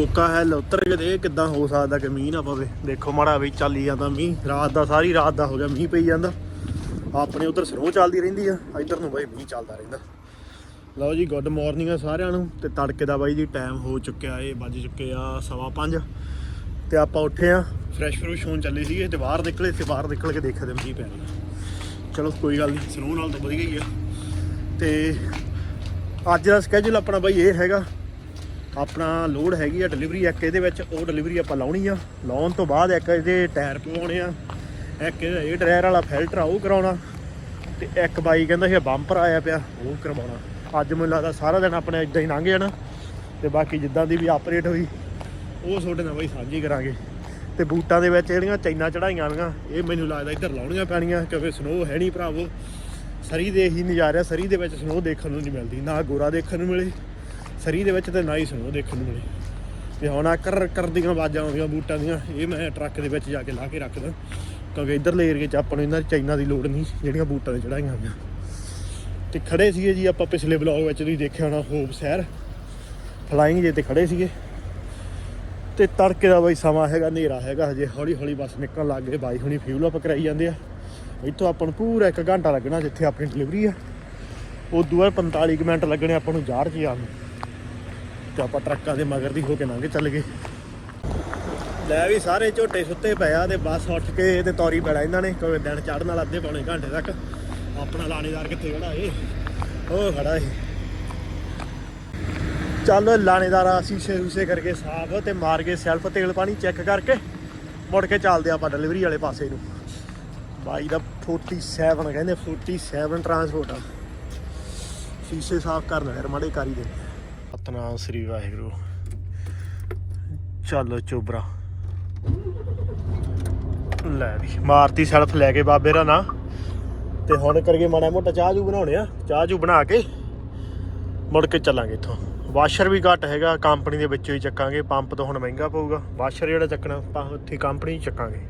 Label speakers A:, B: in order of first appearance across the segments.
A: ਕੋਕਾ ਹੈ ਉੱਤਰ ਕੇ ਦੇ, ਕਿੱਦਾਂ ਹੋ ਸਕਦਾ ਕਿ ਮੀਂਹ ਨਾ ਪਵੇ। ਦੇਖੋ ਮਾੜਾ ਵੀ ਚੱਲੀ ਜਾਂਦਾ ਮੀਂਹ, ਰਾਤ ਦਾ ਸਾਰੀ ਰਾਤ ਦਾ ਹੋ ਗਿਆ ਮੀਂਹ ਪਈ ਜਾਂਦਾ। ਆਪਣੇ ਉਧਰ ਸਰੋਂ ਚੱਲਦੀ ਰਹਿੰਦੀ ਆ, ਇੱਧਰ ਨੂੰ ਬਾਈ ਮੀਂਹ ਚੱਲਦਾ ਰਹਿੰਦਾ। ਲਓ ਜੀ ਗੁੱਡ ਮਾਰਨਿੰਗ ਆ ਸਾਰਿਆਂ ਨੂੰ, ਤੇ ਤੜਕੇ ਦਾ ਬਾਈ ਜੀ ਟਾਈਮ ਹੋ ਚੁੱਕਿਆ ਏ, ਵੱਜ ਚੁੱਕੇ ਆ ਸਵਾ ਪੰਜ। ਤੇ ਆਪਾਂ ਉੱਠੇ ਆ ਫਰੈਸ਼ ਫਰੂਸ਼ ਹੋਣ ਚੱਲੇ ਸੀਗੇ, ਤੇ ਬਾਹਰ ਨਿਕਲੇ, ਤੇ ਬਾਹਰ ਨਿਕਲ ਕੇ ਦੇਖਿਆ ਤੇ ਮੀਂਹ ਪੈ ਰਿਹਾ। ਚਲੋ ਕੋਈ ਗੱਲ ਨਹੀਂ, ਸਰੋਂ ਨਾਲ ਤਾਂ ਵਧੀਆ ਹੀ ਆ। ਤੇ ਅੱਜ ਦਾ ਸਕੇਜੂਲ ਆਪਣਾ ਬਾਈ ਇਹ ਹੈਗਾ ਆਪਣਾ ਲੋਡ ਹੈਗੀ ਆ ਡਿਲੀਵਰੀ ਇੱਕ ਇਹਦੇ ਵਿੱਚ ਉਹ ਡਿਲੀਵਰੀ ਆਪਾਂ ਲਾਉਣੀ ਆ। ਲਾਉਣ ਤੋਂ ਬਾਅਦ ਇੱਕ ਇਹਦੇ ਟਾਇਰ ਪਵਾਉਣੇ ਆ। ਇੱਕ ਇਹਦਾ ਇਹ ਡਰਾਇਰ ਵਾਲਾ ਫਿਲਟਰ ਆ, ਉਹ ਕਰਾਉਣਾ। ਤੇ ਇੱਕ ਬਾਈ ਕਹਿੰਦਾ ਸੀ ਬੰਪਰ ਆਇਆ ਪਿਆ, ਉਹ ਕਰਵਾਉਣਾ। ਅੱਜ ਮੈਨੂੰ ਲੱਗਦਾ ਸਾਰਾ ਦਿਨ ਆਪਣੇ ਇਦਾਂ ਹੀ ਲੰਘ ਜਾਣਾ। ਤੇ ਬਾਕੀ ਜਿੱਦਾਂ ਦੀ ਵੀ ਆਪਰੇਟ ਹੋਈ, ਉਹ ਤੁਹਾਡੇ ਨਾਲ ਬਈ ਸਾਂਝੀ ਕਰਾਂਗੇ। ਤੇ ਬੂਟਾਂ ਦੇ ਵਿੱਚ ਜਿਹੜੀਆਂ ਚੈਨਾ ਚੜਾਈਆਂ ਵਾਲੀਆਂ ਇਹ ਮੈਨੂੰ ਲੱਗਦਾ ਇੱਧਰ ਲਾਉਣੀਆਂ ਪੈਣੀਆਂ, ਕਿਉਂਕਿ ਸਨੋ ਹੈ ਨਹੀਂ ਭਰਾਵੋ। ਸਰੀ ਦੇ ਹੀ ਨਜ਼ਾਰਾ, ਸਰੀ ਦੇ ਵਿੱਚ ਸਨੋ ਦੇਖਣ ਨੂੰ ਨਹੀਂ ਮਿਲਦੀ, ਨਾ ਗੋਰਾ ਦੇਖਣ ਨੂੰ ਮਿਲੇ। ਸਰੀ ਦੇ ਵਿੱਚ ਤੇ ਨਾ ਹੀ ਸਨੋ ਦੇਖਣ ਨੂੰ ਮਿਲੇ। ਤੇ ਹੁਣ ਆ ਕਰ ਕਰਦੀਆਂ ਆਵਾਜ਼ਾਂ ਆਉਂਦੀਆਂ, ਬੂਟਾਂ ਦੀਆਂ, ਇਹ ਮੈਂ ਟਰੱਕ ਦੇ ਵਿੱਚ ਜਾ ਕੇ ਲਾ ਕੇ ਰੱਖਦਾ। ਕਿਉਂਕਿ ਇੱਧਰਲੇ ਏਰੀਏ 'ਚ ਆਪਾਂ ਨੂੰ ਇਹਨਾਂ ਚਾਈਨਾ ਦੀ ਲੋੜ ਨਹੀਂ, ਜਿਹੜੀਆਂ ਬੂਟਾਂ ਤੇ ਚੜਾਈਆਂ ਹੋਈਆਂ। ਤੇ ਖੜੇ ਸੀਗੇ ਜੀ ਆਪਾਂ ਪਿਛਲੇ ਬਲੌਗ ਵਿੱਚ ਤੁਸੀਂ ਦੇਖਿਆ ਹੋਣਾ, ਹੋਪ ਸ਼ਹਿਰ। ਫਲਾਈਂਗ ਜੇ ਤੇ ਖੜੇ ਸੀਗੇ। ਤੇ ਤੜਕੇ ਦਾ ਬਈ ਸਮਾਂ ਹੈਗਾ, ਹਨੇਰਾ ਹੈਗਾ ਹਜੇ ਹੌਲੀ ਹੌਲੀ ਬਸ ਨਿਕਲਣ ਲੱਗ ਗਏ ਬਾਈ ਹੁਣੀ ਫਿਊਲ ਅਪ ਕਰਾਈ ਜਾਂਦੇ ਆ। ਇੱਥੋਂ ਆਪਾਂ ਨੂੰ ਪੂਰਾ 1 ਘੰਟਾ ਲੱਗਣਾ ਜਿੱਥੇ ਆਪਣੀ ਡਿਲੀਵਰੀ ਆ। ਉਦੋਂ ਬਾਅਦ 45 ਕੁ ਮਿੰਟ ਲੱਗਣੇ ਆਪਾਂ ਨੂੰ ਜਾਰ 'ਚ ਆਉਣ ਨੂੰ। ਤੇ ਆਪਾਂ ਟਰੱਕਾਂ ਦੇ ਮਗਰ ਦੀ ਹੋ ਕੇ ਲੰਘ ਚੱਲ ਗਏ। ਲੈ ਵੀ ਸਾਰੇ ਝੋਟੇ ਸੁੱਤੇ ਪਏ ਆ ਤੇ ਬੱਸ ਉੱਠ ਕੇ ਤੇ ਤੌਰੀ ਪੈਣਾ ਇਹਨਾਂ ਨੇ, ਕਿਉਂਕਿ ਦਿਨ ਚੜ੍ਹਨ ਵਾਲਾ ਅੱਧੇ ਪੌਣੇ ਘੰਟੇ ਤੱਕ। ਆਪਣਾ ਲਾਣੇਦਾਰ ਕਿੱਥੇ ਖੜਾ ਏ? ਉਹ ਖੜਾ ਏ। ਚੱਲ ਲਾਣੇਦਾਰ ਸ਼ੀਸ਼ੇ ਰੂਸੇ ਕਰਕੇ ਸਾਫ਼ ਤੇ ਮਾਰ ਕੇ ਸੈਲਫ ਤੇਲ ਪਾਣੀ ਚੈੱਕ ਕਰਕੇ ਮੁੜ ਕੇ ਚੱਲਦੇ ਆਪਾਂ ਡਿਲੀਵਰੀ ਵਾਲੇ ਪਾਸੇ ਨੂੰ। ਬਾਈ ਦਾ 47 ਕਹਿੰਦੇ 47 ਟਰਾਂਸਪੋਰਟ ਆ। ਸ਼ੀਸ਼ੇ ਸਾਫ਼ ਕਰਨ ਯਾਰ ਮਾੜੇ ਕਾਰੀ ਦੇ। ਸਤਨਾਮ ਸ੍ਰੀ ਵਾਹਿਗੁਰੂ। ਚੱਲ ਚੋਬਰਾ। ਲੈ ਵੀ, ਮਾਰਤੀ ਸੈਲਫ ਲੈ ਕੇ ਬਾਬੇ ਦਾ ਨਾਂ। ਤੇ ਹੁਣ ਕਰਕੇ ਮਾੜਾ ਮੋਟਾ ਚਾਹ ਜੂ ਬਣਾਉਣੇ ਆ। ਚਾਹ ਜੂ ਬਣਾ ਕੇ ਮੁੜ ਕੇ ਚੱਲਾਂਗੇ ਇੱਥੋਂ। ਵਾਸ਼ਰ ਵੀ ਘੱਟ ਹੈਗਾ, ਕੰਪਨੀ ਦੇ ਵਿੱਚੋਂ ਹੀ ਚੱਕਾਂਗੇ। ਪੰਪ ਤੋਂ ਹੁਣ ਮਹਿੰਗਾ ਪਊਗਾ। ਵਾਸ਼ਰ ਜਿਹੜਾ ਚੱਕਣਾ, ਆਪਾਂ ਉੱਥੇ ਕੰਪਨੀ ਚੱਕਾਂਗੇ।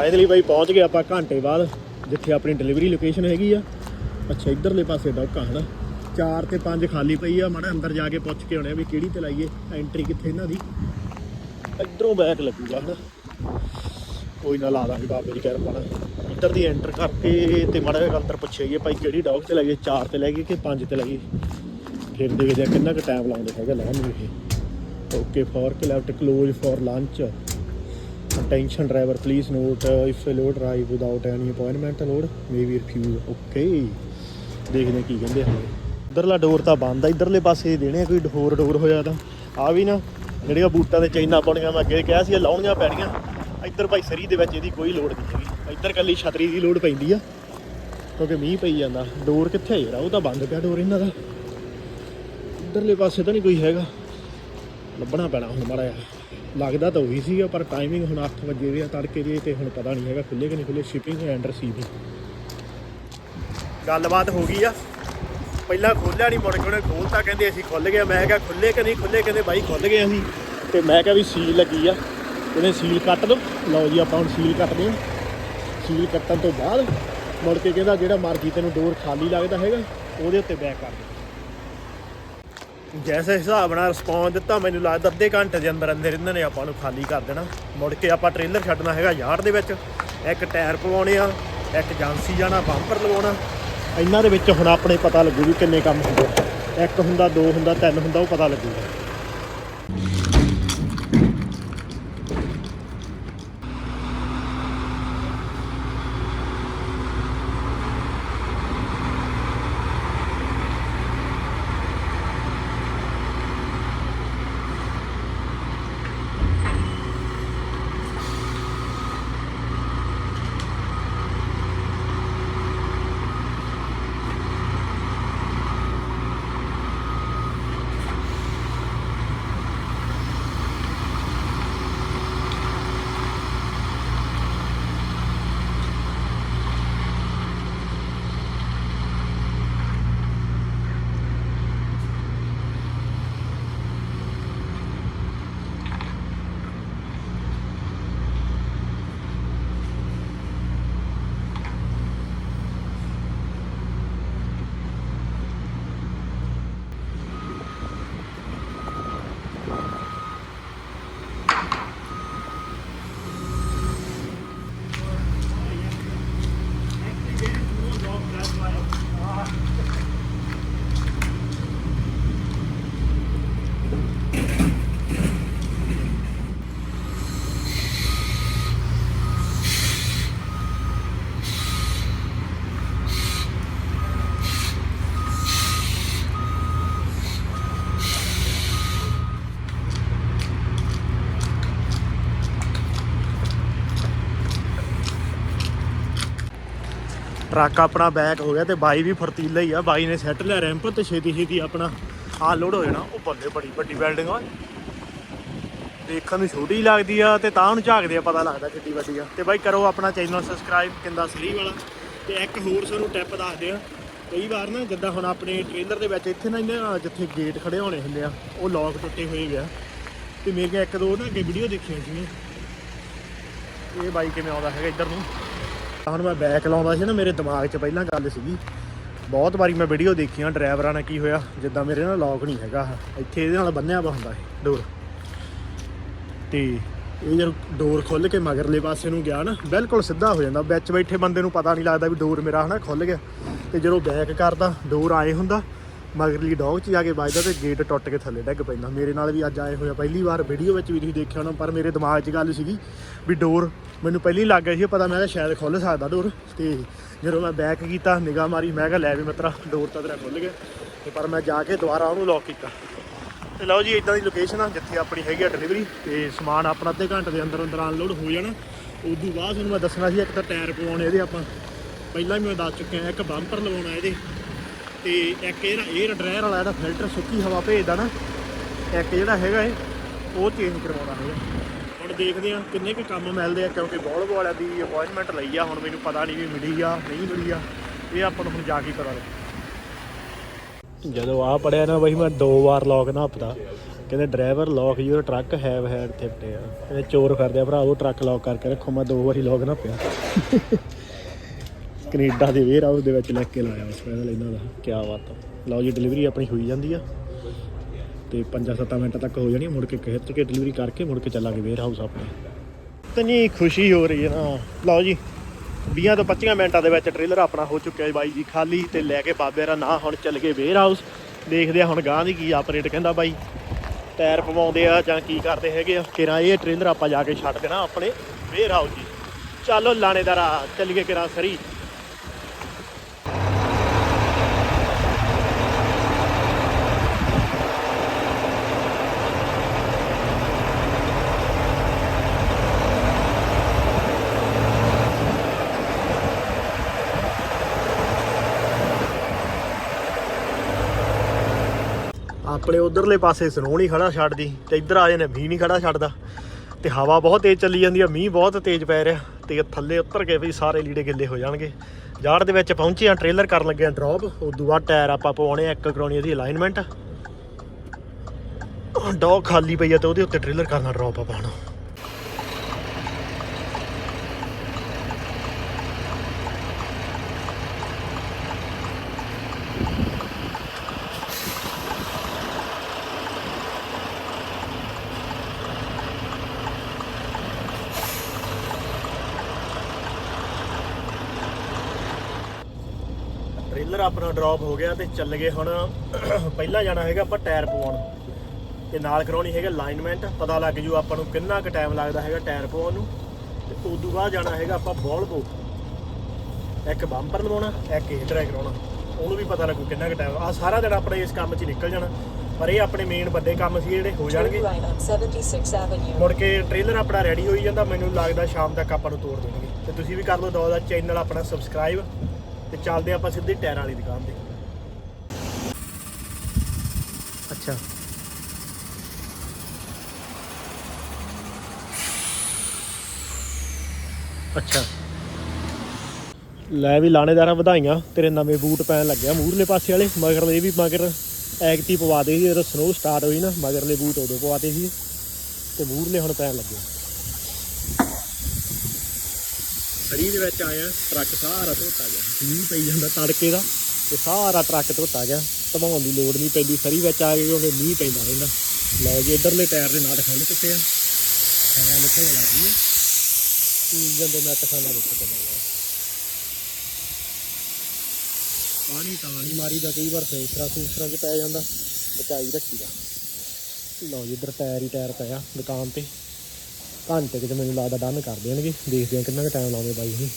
A: 'ਚ ਚੱਕਾਂਗੇ ਫਾਈਨਲੀ ਬਾਈ ਪਹੁੰਚ ਗਏ ਆਪਾਂ ਘੰਟੇ ਬਾਅਦ, ਜਿੱਥੇ ਆਪਣੀ ਡਿਲੀਵਰੀ ਲੋਕੇਸ਼ਨ ਹੈਗੀ ਆ। ਅੱਛਾ, ਇਧਰਲੇ ਪਾਸੇ ਡੌਕਾ ਹਨਾ ਚਾਰ ਤੇ ਪੰਜ ਖਾਲੀ ਪਈ ਆ, ਮਾੜਾ ਅੰਦਰ ਜਾ ਕੇ ਪੁੱਛ ਕੇ ਆਉਣੇ ਆ ਵੀ ਕਿਹੜੀ ਤੇ ਲਾਈਏ ਐਂਟਰੀ ਕਿੱਥੇ ਇਹਨਾਂ ਦੀ। ਇਧਰੋਂ ਬੈਕ ਲੱਗੂਗਾ, ਹਨਾ। ਕੋਈ ਨਾ ਲਾ ਦਾਂਗੇ ਬਾਬੇ ਦੀ ਕਿਰਪਾ ਨਾਲ। ਇੱਧਰ ਦੀ ਐਂਟਰ ਕਰਕੇ ਤੇ ਮਾੜਾ ਜਿਹਾ ਅੰਦਰ ਪੁੱਛੀਏ ਭਾਈ ਕਿਹੜੀ ਡੌਗ ਤੇ ਲਾਈਏ, ਚਾਰ ਤੇ ਲਾਈਏ ਕਿ ਪੰਜ ਤੇ ਲਾਈਏ। ਫਿਰ ਦੇਖਦੇ ਆ ਕਿੰਨਾ ਕੁ ਟਾਈਮ ਲਾਉਂਦੇ ਹੈਗੇ ਲਾਉਣ ਨੂੰ ਇਹ। Okay four left close for lunch attention driver please note uh, if a load arrive without any appointment load may be refused. Okay. ਦੇਖਦੇ ਹਾਂ ਕੀ ਕਹਿੰਦੇ ਹਨ। ਇਧਰਲਾ ਡੋਰ ਤਾਂ ਬੰਦ ਆ। ਇਧਰਲੇ ਪਾਸੇ ਦੇਣੇ ਆ ਕੋਈ ਡੋਰ ਡੋਰ ਹੋਇਆ ਤਾਂ। ਆ ਵੀ ਨਾ ਜਿਹੜੀਆਂ ਬੂਟਾਂ ਦੇ ਚੈਨਾ ਪਾਉਣੀਆਂ ਮੈਂ ਅੱਗੇ ਕਿਹਾ ਸੀ ਲਾਉਣੀਆਂ ਪੈਣੀਆਂ। ਇੱਧਰ ਭਾਈ ਸਰੀ ਦੇ ਵਿੱਚ ਇਹਦੀ ਕੋਈ ਲੋੜ ਨਹੀਂ ਹੈਗੀ। ਇੱਧਰ ਕੱਲੀ ਛਤਰੀ ਦੀ ਲੋੜ ਪੈਂਦੀ ਆ। ਕਿਉਂਕਿ ਮੀਂਹ ਪਈ ਜਾਂਦਾ। ਡੋਰ ਕਿੱਥੇ ਹੈ ਯਾਰ? ਉਹ ਤਾਂ ਬੰਦ ਪਿਆ ਡੋਰ ਇਹਨਾਂ ਦਾ। ਇਧਰਲੇ ਪਾਸੇ ਤਾਂ ਨਹੀਂ ਕੋਈ ਹੈਗਾ। ਲੱਭਣਾ ਪੈਣਾ ਹੁਣ ਮਾੜਾ ਜਿਹਾ। ਲੱਗਦਾ ਤਾਂ ਉਹੀ ਸੀਗਾ, ਪਰ ਟਾਈਮਿੰਗ ਹੁਣ 8 ਵਜੇ ਦੀ ਆ ਤੜਕੇ ਦੀ, ਤੇ ਹੁਣ ਪਤਾ ਨਹੀਂ ਹੈਗਾ ਖੁੱਲੇ ਕਿ ਨਹੀਂ ਖੁੱਲੇ ਸ਼ਿਪਿੰਗ ਐਂਡ ਰਸੀਵਿੰਗ ਗੱਲਬਾਤ ਹੋ ਗਈ ਆ। ਪਹਿਲਾਂ ਖੋਲਿਆ ਨਹੀਂ ਮੁੜ ਕੇ ਉਹਨੇ ਖੋਲਤਾ ਕਹਿੰਦੇ ਅਸੀਂ ਖੁੱਲ ਗਏ ਮੈਂ ਕਿਹਾ ਖੁੱਲੇ ਕਿ ਨਹੀਂ ਖੁੱਲੇ ਕਹਿੰਦੇ ਬਾਈ ਖੁੱਲ ਗਏ ਅਸੀਂ। ਤੇ ਮੈਂ ਕਿਹਾ ਵੀ ਸੀਲ ਲੱਗੀ ਆ। ਉਹਨੇ ਸੀਲ ਕੱਟ ਦੋ। ਲਓ ਜੀ, ਆਪਾਂ ਹੁਣ ਸੀਲ ਕੱਟਦੇ ਹਾਂ ਸੀਲ ਕੱਟਣ ਤੋਂ ਬਾਅਦ ਮੁੜ ਕੇ ਕਹਿੰਦਾ ਜਿਹੜਾ ਮਰਜ਼ੀ ਤੈਨੂੰ ਡੋਰ ਖਾਲੀ ਲੱਗਦਾ ਹੈਗਾ, ਉਹਦੇ ਉੱਤੇ ਬੈਕ ਕਰ ਦੇ ਜੈਸੇ ਹਿਸਾਬ ਨਾਲ ਰਿਸਪੌਂਸ ਦਿੱਤਾ, ਮੈਨੂੰ ਲੱਗਦਾ ਅੱਧੇ ਘੰਟੇ ਦੇ ਅੰਦਰ ਅੰਦਰ ਇਹਨਾਂ ਨੇ ਆਪਾਂ ਨੂੰ ਖਾਲੀ ਕਰ ਦੇਣਾ। ਮੁੜ ਕੇ ਆਪਾਂ ਟ੍ਰੇਲਰ ਛੱਡਣਾ ਹੈਗਾ ਯਾਰ ਦੇ ਵਿੱਚ। ਇੱਕ ਟਾਇਰ ਪਵਾਉਣੇ ਆ, ਇੱਕ ਏਜੰਸੀ ਜਾਣਾ ਬੰਪਰ ਲਵਾਉਣਾ। ਇਹਨਾਂ ਦੇ ਵਿੱਚ ਹੁਣ ਆਪਣੇ ਪਤਾ ਲੱਗੂ ਵੀ ਕਿੰਨੇ ਕੰਮ ਹੁੰਦੇ ਆ। ਇੱਕ ਹੁੰਦਾ, ਦੋ ਹੁੰਦਾ, ਤਿੰਨ ਹੁੰਦਾ, ਉਹ ਪਤਾ ਲੱਗੂਗਾ ਟਰੱਕ ਆਪਣਾ ਬੈਕ ਹੋ ਗਿਆ ਤੇ ਬਾਈ ਵੀ ਫਰਤੀਲਾ ਹੀ ਆ। ਬਾਈ ਨੇ ਸੈੱਟ ਲਿਆ ਰੈਂਪ ਤੇ ਛੇਤੀ ਛੇਤੀ ਆਪਣਾ ਆ ਲੋਡ ਹੋ ਜਾਣਾ। ਉਹ ਬੱਲੇ ਬੜੀ ਵੱਡੀ ਬਿਲਡਿੰਗ ਆ। ਦੇਖਣ ਨੂੰ ਛੋਟੀ ਲੱਗਦੀ ਆ ਤੇ ਤਾਂ ਉਹਨੂੰ ਝਾਕਦੇ ਆ, ਪਤਾ ਲੱਗਦਾ ਕਿੱਡੀ ਵੱਡੀ ਆ। ਤੇ ਬਾਈ ਕਰੋ ਆਪਣਾ ਚੈਨਲ ਸਬਸਕ੍ਰਾਈਬ ਕਿੰਦਾ ਸਰੀ ਵਾਲਾ। ਤੇ ਇੱਕ ਹੋਰ ਸਾਨੂੰ ਟਿਪ ਦੱਸਦੇ ਆ। ਕਈ ਵਾਰ ਨਾ ਜਿੱਦਾਂ ਹੁਣ ਆਪਣੇ ਟ੍ਰੇਲਰ ਦੇ ਵਿੱਚ ਇੱਥੇ ਨਾ ਇਹਨੇ ਜਿੱਥੇ ਗੇਟ ਖੜੇ ਹੋਣੇ ਹੁੰਦੇ ਆ, ਉਹ ਲੌਕ ਟੁੱਟੇ ਹੋਏ ਗਿਆ ਤੇ ਮੇਰੇ ਇੱਕ ਦੋ ਨਾ ਅੱਗੇ ਵੀਡੀਓ ਦੇਖੀਆਂ ਸੀ ਇਹ ਬਾਈ ਕਿਵੇਂ ਆਉਂਦਾ ਹੈਗਾ ਇੱਧਰ ਨੂੰ। ਹੁਣ ਮੈਂ ਬੈਕ ਲਾਉਂਦਾ ਸੀ ਨਾ, ਮੇਰੇ ਦਿਮਾਗ 'ਚ ਪਹਿਲਾਂ ਗੱਲ ਸੀਗੀ। ਬਹੁਤ ਵਾਰੀ ਮੈਂ ਵੀਡੀਓ ਦੇਖੀਆਂ ਡਰਾਈਵਰਾਂ ਨਾਲ ਕੀ ਹੋਇਆ, ਜਿੱਦਾਂ ਮੇਰੇ ਨਾਲ ਲੌਕ ਨਹੀਂ ਹੈਗਾ। ਇੱਥੇ ਇਹਦੇ ਨਾਲ ਬੰਨਿਆ ਵਾ ਹੁੰਦਾ ਇਹ ਡੋਰ ਤੇ ਇਹ ਜਦੋਂ ਡੋਰ ਖੁੱਲ ਕੇ ਮਗਰਲੇ ਪਾਸੇ ਨੂੰ ਗਿਆ ਨਾ, ਬਿਲਕੁਲ ਸਿੱਧਾ ਹੋ ਜਾਂਦਾ। ਵਿੱਚ ਬੈਠੇ ਬੰਦੇ ਨੂੰ ਪਤਾ ਨਹੀਂ ਲੱਗਦਾ ਵੀ ਡੋਰ ਮੇਰਾ ਹਨਾ ਖੁੱਲ ਗਿਆ। ਤੇ ਜਦੋਂ ਬੈਕ ਕਰਦਾ ਡੋਰ ਆਏ ਹੁੰਦਾ ਮਗਰਲੀ ਡੌਗ 'ਚ ਜਾ ਕੇ ਵੱਜਦਾ ਤੇ ਗੇਟ ਟੁੱਟ ਕੇ ਥੱਲੇ ਡਿੱਗ ਪੈਂਦਾ। ਮੇਰੇ ਨਾਲ ਵੀ ਅੱਜ ਆਏ ਹੋਇਆ ਪਹਿਲੀ ਵਾਰ ਵੀਡੀਓ ਵਿੱਚ ਵੀ ਤੁਸੀਂ ਦੇਖਿਆ ਹੋਣਾ, ਪਰ ਮੇਰੇ ਦਿਮਾਗ 'ਚ ਗੱਲ ਸੀਗੀ ਵੀ ਡੋਰ ਮੈਨੂੰ ਪਹਿਲੀ ਲੱਗ ਗਿਆ ਸੀ, ਪਤਾ ਮੈਂ ਕਿਹਾ ਸ਼ਾਇਦ ਖੁੱਲ ਸਕਦਾ ਡੋਰ ਤੇ ਜਦੋਂ ਮੈਂ ਬੈਕ ਕੀਤਾ, ਨਿਗਾਹ ਮਾਰੀ, ਮੈਂ ਕਿਹਾ ਲੈ ਵੀ ਮਿੱਤਰਾ, ਡੋਰ ਤਾਂ ਤੇਰਾ ਖੁੱਲ ਗਿਆ। ਤੇ ਪਰ ਮੈਂ ਜਾ ਕੇ ਦੁਬਾਰਾ ਉਹਨੂੰ ਲੌਕ ਕੀਤਾ। ਤੇ ਲਓ ਜੀ ਇਦਾਂ ਦੀ ਲੋਕੇਸ਼ਨ ਆ, ਜਿੱਥੇ ਆਪਣੀ ਹੈਗੀ ਆ ਡਿਲੀਵਰੀ ਤੇ ਸਮਾਨ ਆਪਣਾ ਅੱਧੇ ਘੰਟੇ ਦੇ ਅੰਦਰ ਅੰਦਰ ਅਨਲੋਡ ਹੋ ਜਾਣਾ। ਉਦੋਂ ਬਾਅਦ ਤੁਹਾਨੂੰ ਮੈਂ ਦੱਸਣਾ ਸੀ, ਇੱਕ ਤਾਂ ਟਾਇਰ ਪਵਾਉਣੇ ਇਹਦੇ ਆਪਾਂ। ਪਹਿਲਾਂ ਵੀ ਮੈਂ ਦੱਸ ਚੁੱਕਿਆ, ਇੱਕ ਬੰਪਰ ਲਵਾਉਣਾ ਇਹਦੇ। ਤੇ ਇੱਕ ਇਹਦਾ 에ਅਰ ਡਰਾਇਰ ਵਾਲਾ ਜਿਹੜਾ ਫਿਲਟਰ ਸੁੱਕੀ ਹਵਾ ਭੇਜਦਾ ਨਾ, ਇੱਕ ਜਿਹੜਾ ਹੈਗਾ ਇਹ, ਉਹ ਚੇਂਜ ਕਰਵਾਉਣਾ ਹੈਗਾ। ਹੁਣ ਦੇਖਦੇ ਆ ਕਿੰਨੇ ਕੁ ਕੰਮ ਮਿਲਦੇ ਆ, ਕਿਉਂਕਿ ਬੋਲਵੋ ਵਾਲਿਆਂ ਦੀ ਅਪਾਇੰਟਮੈਂਟ ਲਈ ਆ, ਹੁਣ ਮੈਨੂੰ ਪਤਾ ਨਹੀਂ ਵੀ ਮਿਲੀ ਆ, ਨਹੀਂ ਮਿਲੀ ਆ, ਇਹ ਆਪਾਂ ਨੂੰ ਹੁਣ ਜਾ ਕੇ ਪਤਾ ਲੱਗ। ਜਦੋਂ ਆ ਪੜਿਆ ਨਾ ਬਈ, ਮੈਂ ਦੋ ਵਾਰ ਲੌਕ ਨਾ ਹਪਤਾ ਕਹਿੰਦੇ driver lock your truck have had theft ਆ। ਕਹਿੰਦੇ ਚੋਰ ਕਰਦੇ ਆ ਭਰਾ, ਉਹ ਟਰੱਕ ਲੌਕ ਕਰਕੇ ਰੱਖੋ, ਮੈਂ ਦੋ ਵਾਰੀ ਲੌਕ ਨਾ ਪਿਆ ਕੈਨੇਡਾ ਦੇ ਵੇਅਰ ਹਾਊਸ ਦੇ ਵਿੱਚ ਲੈ ਕੇ ਲਾਇਆ ਸਪੈਸ਼ਲ ਇਹਨਾਂ ਦਾ। ਕੀ ਬਾਤ ਲਓ ਜੀ ਡਿਲੀਵਰੀ ਆਪਣੀ ਹੋਈ ਜਾਂਦੀ ਆ। ਤੇ 5-7 ਮਿੰਟ ਤੱਕ ਹੋ ਜਾਣੀ ਮੁੜ ਕੇ ਖਿੱਚ ਕੇ ਡਿਲੀਵਰੀ ਕਰਕੇ ਮੁੜ ਕੇ ਚੱਲਾਂਗੇ ਵੇਅਰ ਹਾਊਸ ਆਪਣੇ। ਇਤਨੀ ਖੁਸ਼ੀ ਹੋ ਰਹੀ ਹੈ ਨਾ। ਲਓ ਜੀ 20 ਤੋਂ 25 ਮਿੰਟਾਂ ਦੇ ਵਿੱਚ ਟ੍ਰੇਲਰ ਆਪਣਾ ਹੋ ਚੁੱਕਿਆ ਹੈ ਬਾਈ ਜੀ, ਖਾਲੀ ਤੇ ਲੈ ਕੇ ਬਾਬੇ ਦਾ ਨਾਂ ਹੁਣ ਚੱਲ ਗਏ ਵੇਅਰ ਹਾਊਸ। ਦੇਖਦੇ ਆ ਹੁਣ ਗਾਂ ਦੀ ਕੀ ਆਪਰੇਟ ਕਹਿੰਦਾ ਬਾਈ। ਟਾਇਰ ਪਵਾਉਂਦੇ ਆ ਜਾਂ ਕੀ ਕਰਦੇ ਹੈਗੇ ਆ। ਕਿਰਾ ਇਹ ਟ੍ਰੇਲਰ ਆਪਾਂ ਜਾ ਕੇ ਛੱਡ ਦੇਣਾ ਆਪਣੇ ਵੇਅਰ ਹਾਊਸ ਜੀ। ਚੱਲੋ ਲਾਣੇਦਾਰਾ ਚੱਲੀਏ ਕਿਰਾ ਸਰੀ। ਆਪਣੇ ਉਧਰਲੇ ਪਾਸੇ ਸਨੋ ਨਹੀਂ ਖੜਾ ਛੱਡਦੀ ਤੇ ਇੱਧਰ ਆ ਜਾਂਦੇ ਮੀਂਹ ਨਹੀਂ ਖੜਾ ਛੱਡਦਾ। ਤੇ ਹਵਾ ਬਹੁਤ ਤੇਜ਼ ਚੱਲੀ ਜਾਂਦੀ ਆ, ਮੀਂਹ ਬਹੁਤ ਤੇਜ਼ ਪੈ ਰਿਹਾ ਤੇ ਥੱਲੇ ਉਤਰ ਕੇ ਵੀ ਸਾਰੇ ਲੀੜੇ ਗਿੱਲੇ ਹੋ ਜਾਣਗੇ। ਜਾੜ ਦੇ ਵਿੱਚ ਪਹੁੰਚੇ ਆ, ਟ੍ਰੇਲਰ ਕਰਨ ਲੱਗੇ ਆ ਡ੍ਰੌਪ ਉਦੋਂ ਬਾਅਦ ਟਾਇਰ ਆਪਾਂ ਪਵਾਉਣੇ ਆ, ਇੱਕ ਕਰਾਉਣੀ ਇਹਦੀ ਅਲਾਈਨਮੈਂਟ ਡੌਗ ਖਾਲੀ ਪਈ ਆ ਤੇ ਉਹਦੇ ਉੱਤੇ ਟ੍ਰੇਲਰ ਕਰਨਾ ਡ੍ਰੌਪ ਆਪਾਂ ਹੁਣ ਟ੍ਰੇਲਰ ਆਪਣਾ ਡ੍ਰੌਪ ਹੋ ਗਿਆ ਤੇ ਚੱਲ ਗਏ ਹੁਣ ਪਹਿਲਾਂ ਜਾਣਾ ਹੈਗਾ ਆਪਾਂ ਟਾਇਰ ਪਵਾਉਣ। ਤੇ ਨਾਲ ਕਰਾਉਣੀ ਹੈਗਾ ਲਾਈਨਮੈਂਟ ਪਤਾ ਲੱਗ ਜੂ ਆਪਾਂ ਨੂੰ ਕਿੰਨਾ ਕੁ ਟਾਈਮ ਲੱਗਦਾ ਹੈਗਾ ਟਾਇਰ ਪਵਾਉਣ ਨੂੰ। ਤੇ ਉਸ ਤੋਂ ਬਾਅਦ ਜਾਣਾ ਹੈਗਾ ਆਪਾਂ ਬੋਲ ਬੋਲਬੋ ਇੱਕ ਬੰਪਰ ਲਵਾਉਣਾ ਇੱਕ ਏਅਰ ਟਰੈਕ ਕਰਾਉਣਾ। ਉਹਨੂੰ ਵੀ ਪਤਾ ਲੱਗੂ ਕਿੰਨਾ ਕੁ ਟਾਈਮ ਆ ਸਾਰਾ ਦਿਨ ਆਪਣੇ ਇਸ ਕੰਮ 'ਚ ਨਿਕਲ ਜਾਣਾ। ਪਰ ਇਹ ਆਪਣੇ ਮੇਨ ਵੱਡੇ ਕੰਮ ਸੀ ਜਿਹੜੇ ਹੋ ਜਾਣਗੇ। ਮੁੜ ਕੇ ਟ੍ਰੇਲਰ ਆਪਣਾ ਰੈਡੀ ਹੋਈ ਜਾਂਦਾ ਮੈਨੂੰ ਲੱਗਦਾ ਸ਼ਾਮ ਤੱਕ ਆਪਾਂ ਨੂੰ ਤੋੜ ਦੇਣਗੇ। ਤੇ ਤੁਸੀਂ ਵੀ ਕਰ ਲਓ ਦੋ ਦਾ ਚੈਨਲ ਆਪਣਾ ਸਬਸਕ੍ਰਾਈਬ ਚੱਲਦੇ ਆਪਾਂ ਸਿੱਧੀ ਟਾਇਰਾਂ ਵਾਲੀ ਦੁਕਾਨ ਤੇ। ਅੱਛਾ। ਅੱਛਾ। ਲੈ ਵੀ ਲਾਣੇਦਾਰਾਂ ਵਧਾਈਆਂ, ਤੇਰੇ ਨਵੇਂ ਬੂਟ ਪੈਣ ਲੱਗਿਆ ਮੂਰਲੇ ਪਾਸੇ ਵਾਲੇ, ਮਗਰ ਇਹ ਵੀ ਮਗਰ ਐਗਤੀ ਪਵਾ ਦੇ ਸੀ, ਜਦੋਂ ਸਨੋ ਸਟਾਰਟ ਹੋਈ ਨਾ, ਮਗਰਲੇ ਬੂਟ ਉਦੋਂ ਪਵਾਤੇ ਸੀ, ਤੇ ਮੂਰਲੇ ਹੁਣ ਪੈਣ ਲੱਗੇ ਸਰੀ ਦੇ ਵਿੱਚ ਆਇਆ ਟਰੱਕ ਸਾਰਾ ਧੋਤਾ ਗਿਆ। ਮੀਂਹ ਪਈ ਜਾਂਦਾ ਤੜਕੇ ਦਾ ਤੇ ਸਾਰਾ ਟਰੱਕ ਧੋਤਾ ਗਿਆ। ਧਵਾਉਣ ਦੀ ਲੋੜ ਨਹੀਂ ਪੈਂਦੀ ਸਰੀ ਵਿੱਚ ਆ ਕੇ ਕਿਉਂਕਿ ਮੀਂਹ ਪੈਂਦਾ ਰਹਿੰਦਾ। ਲਓ ਜੀ, ਇਧਰਲੇ ਟਾਇਰ ਦੇ ਨਾਲ ਖੁੱਲ ਚੁੱਕੇ ਆ। ਹਵਾ ਨਿਕਲਣ ਲੱਗੀ ਹੈ ਇੰਜਨ ਦੇ ਨੱਟ ਖਾਣਾ ਵਿੱਚ ਚੱਲਦਾ ਪਾਣੀ ਤਾਂ ਨਹੀਂ ਮਾਰੀਦਾ, ਕਈ ਵਾਰ ਸੈਂਸਰਾਂ ਸੂਸਰਾਂ 'ਚ ਪੈ ਜਾਂਦਾ। ਬਚਾਈ ਰੱਖੀਦਾ ਲਓ ਜੀ, ਇੱਧਰ ਟਾਇਰ ਹੀ ਟਾਇਰ ਪਿਆ ਦੁਕਾਨ ਤੇ। ਘੰਟੇ ਕਿਤੇ ਮੈਨੂੰ ਲੱਗਦਾ ਡਨ ਕਰ ਦੇਣਗੇ। ਦੇਖਦੇ ਆ ਕਿੰਨਾ ਕੁ ਟਾਈਮ ਲਾਉਂਦੇ ਬਾਈ ਜੀ।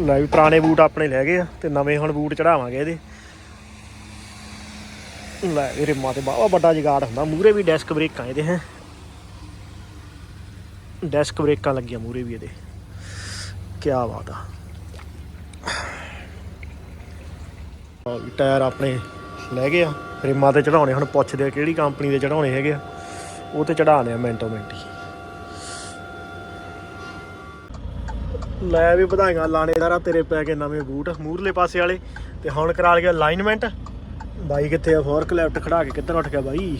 A: ਲੈ ਵੀ ਪੁਰਾਣੇ ਬੂਟ ਆਪਣੇ ਲੈ ਗਏ ਆ ਤੇ ਨਵੇਂ ਹੁਣ ਬੂਟ ਚੜਾਵਾਂਗੇ ਇਹਦੇ। ਲੈ ਇਹਦੇ 'ਤੇ ਬਾਵਾ ਵੱਡਾ ਜਗਾੜ ਹੁੰਦਾ ਮੂਰੇ ਵੀ ਡੈਸਕ ਬ੍ਰੇਕਾਂ ਇਹਦੇ, ਹੈ। ਡੈਸਕ ਬ੍ਰੇਕਾਂ ਲੱਗੀਆਂ ਮੂਰੇ ਵੀ ਇਹਦੇ। ਕੀ ਬਾਤ ਆ। ਵੀ ਟਾਇਰ ਆਪਣੇ ਲੈ ਗਏ ਆ, ਰਿਮਾਂ ਤੇ ਚੜਾਉਣੇ, ਹੁਣ ਪੁੱਛਦੇ ਆ ਕਿਹੜੀ ਕੰਪਨੀ ਦੇ ਚੜਾਉਣੇ ਹੈਗੇ ਆ, ਉਹ ਤੇ ਚੜਾਣੇ ਆ ਮਿੰਟੋ ਮਿੰਟੀ ਲੈ ਵੀ ਵਧਾਈਆਂ ਲਾਣੇਦਾਰਾ ਤੇਰੇ ਪੈ ਕੇ ਨਵੇਂ ਬੂਟ ਮੂਰਲੇ ਪਾਸੇ ਵਾਲੇ। ਤੇ ਹੁਣ ਕਰਾ ਲਿਆ ਅਲਾਈਨਮੈਂਟ ਬਾਈ ਕਿੱਥੇ ਆ? ਫੋਰਕ ਲੈਫਟ ਖੜਾ ਕੇ ਕਿੱਧਰ ਉੱਠ ਗਿਆ ਬਾਈ?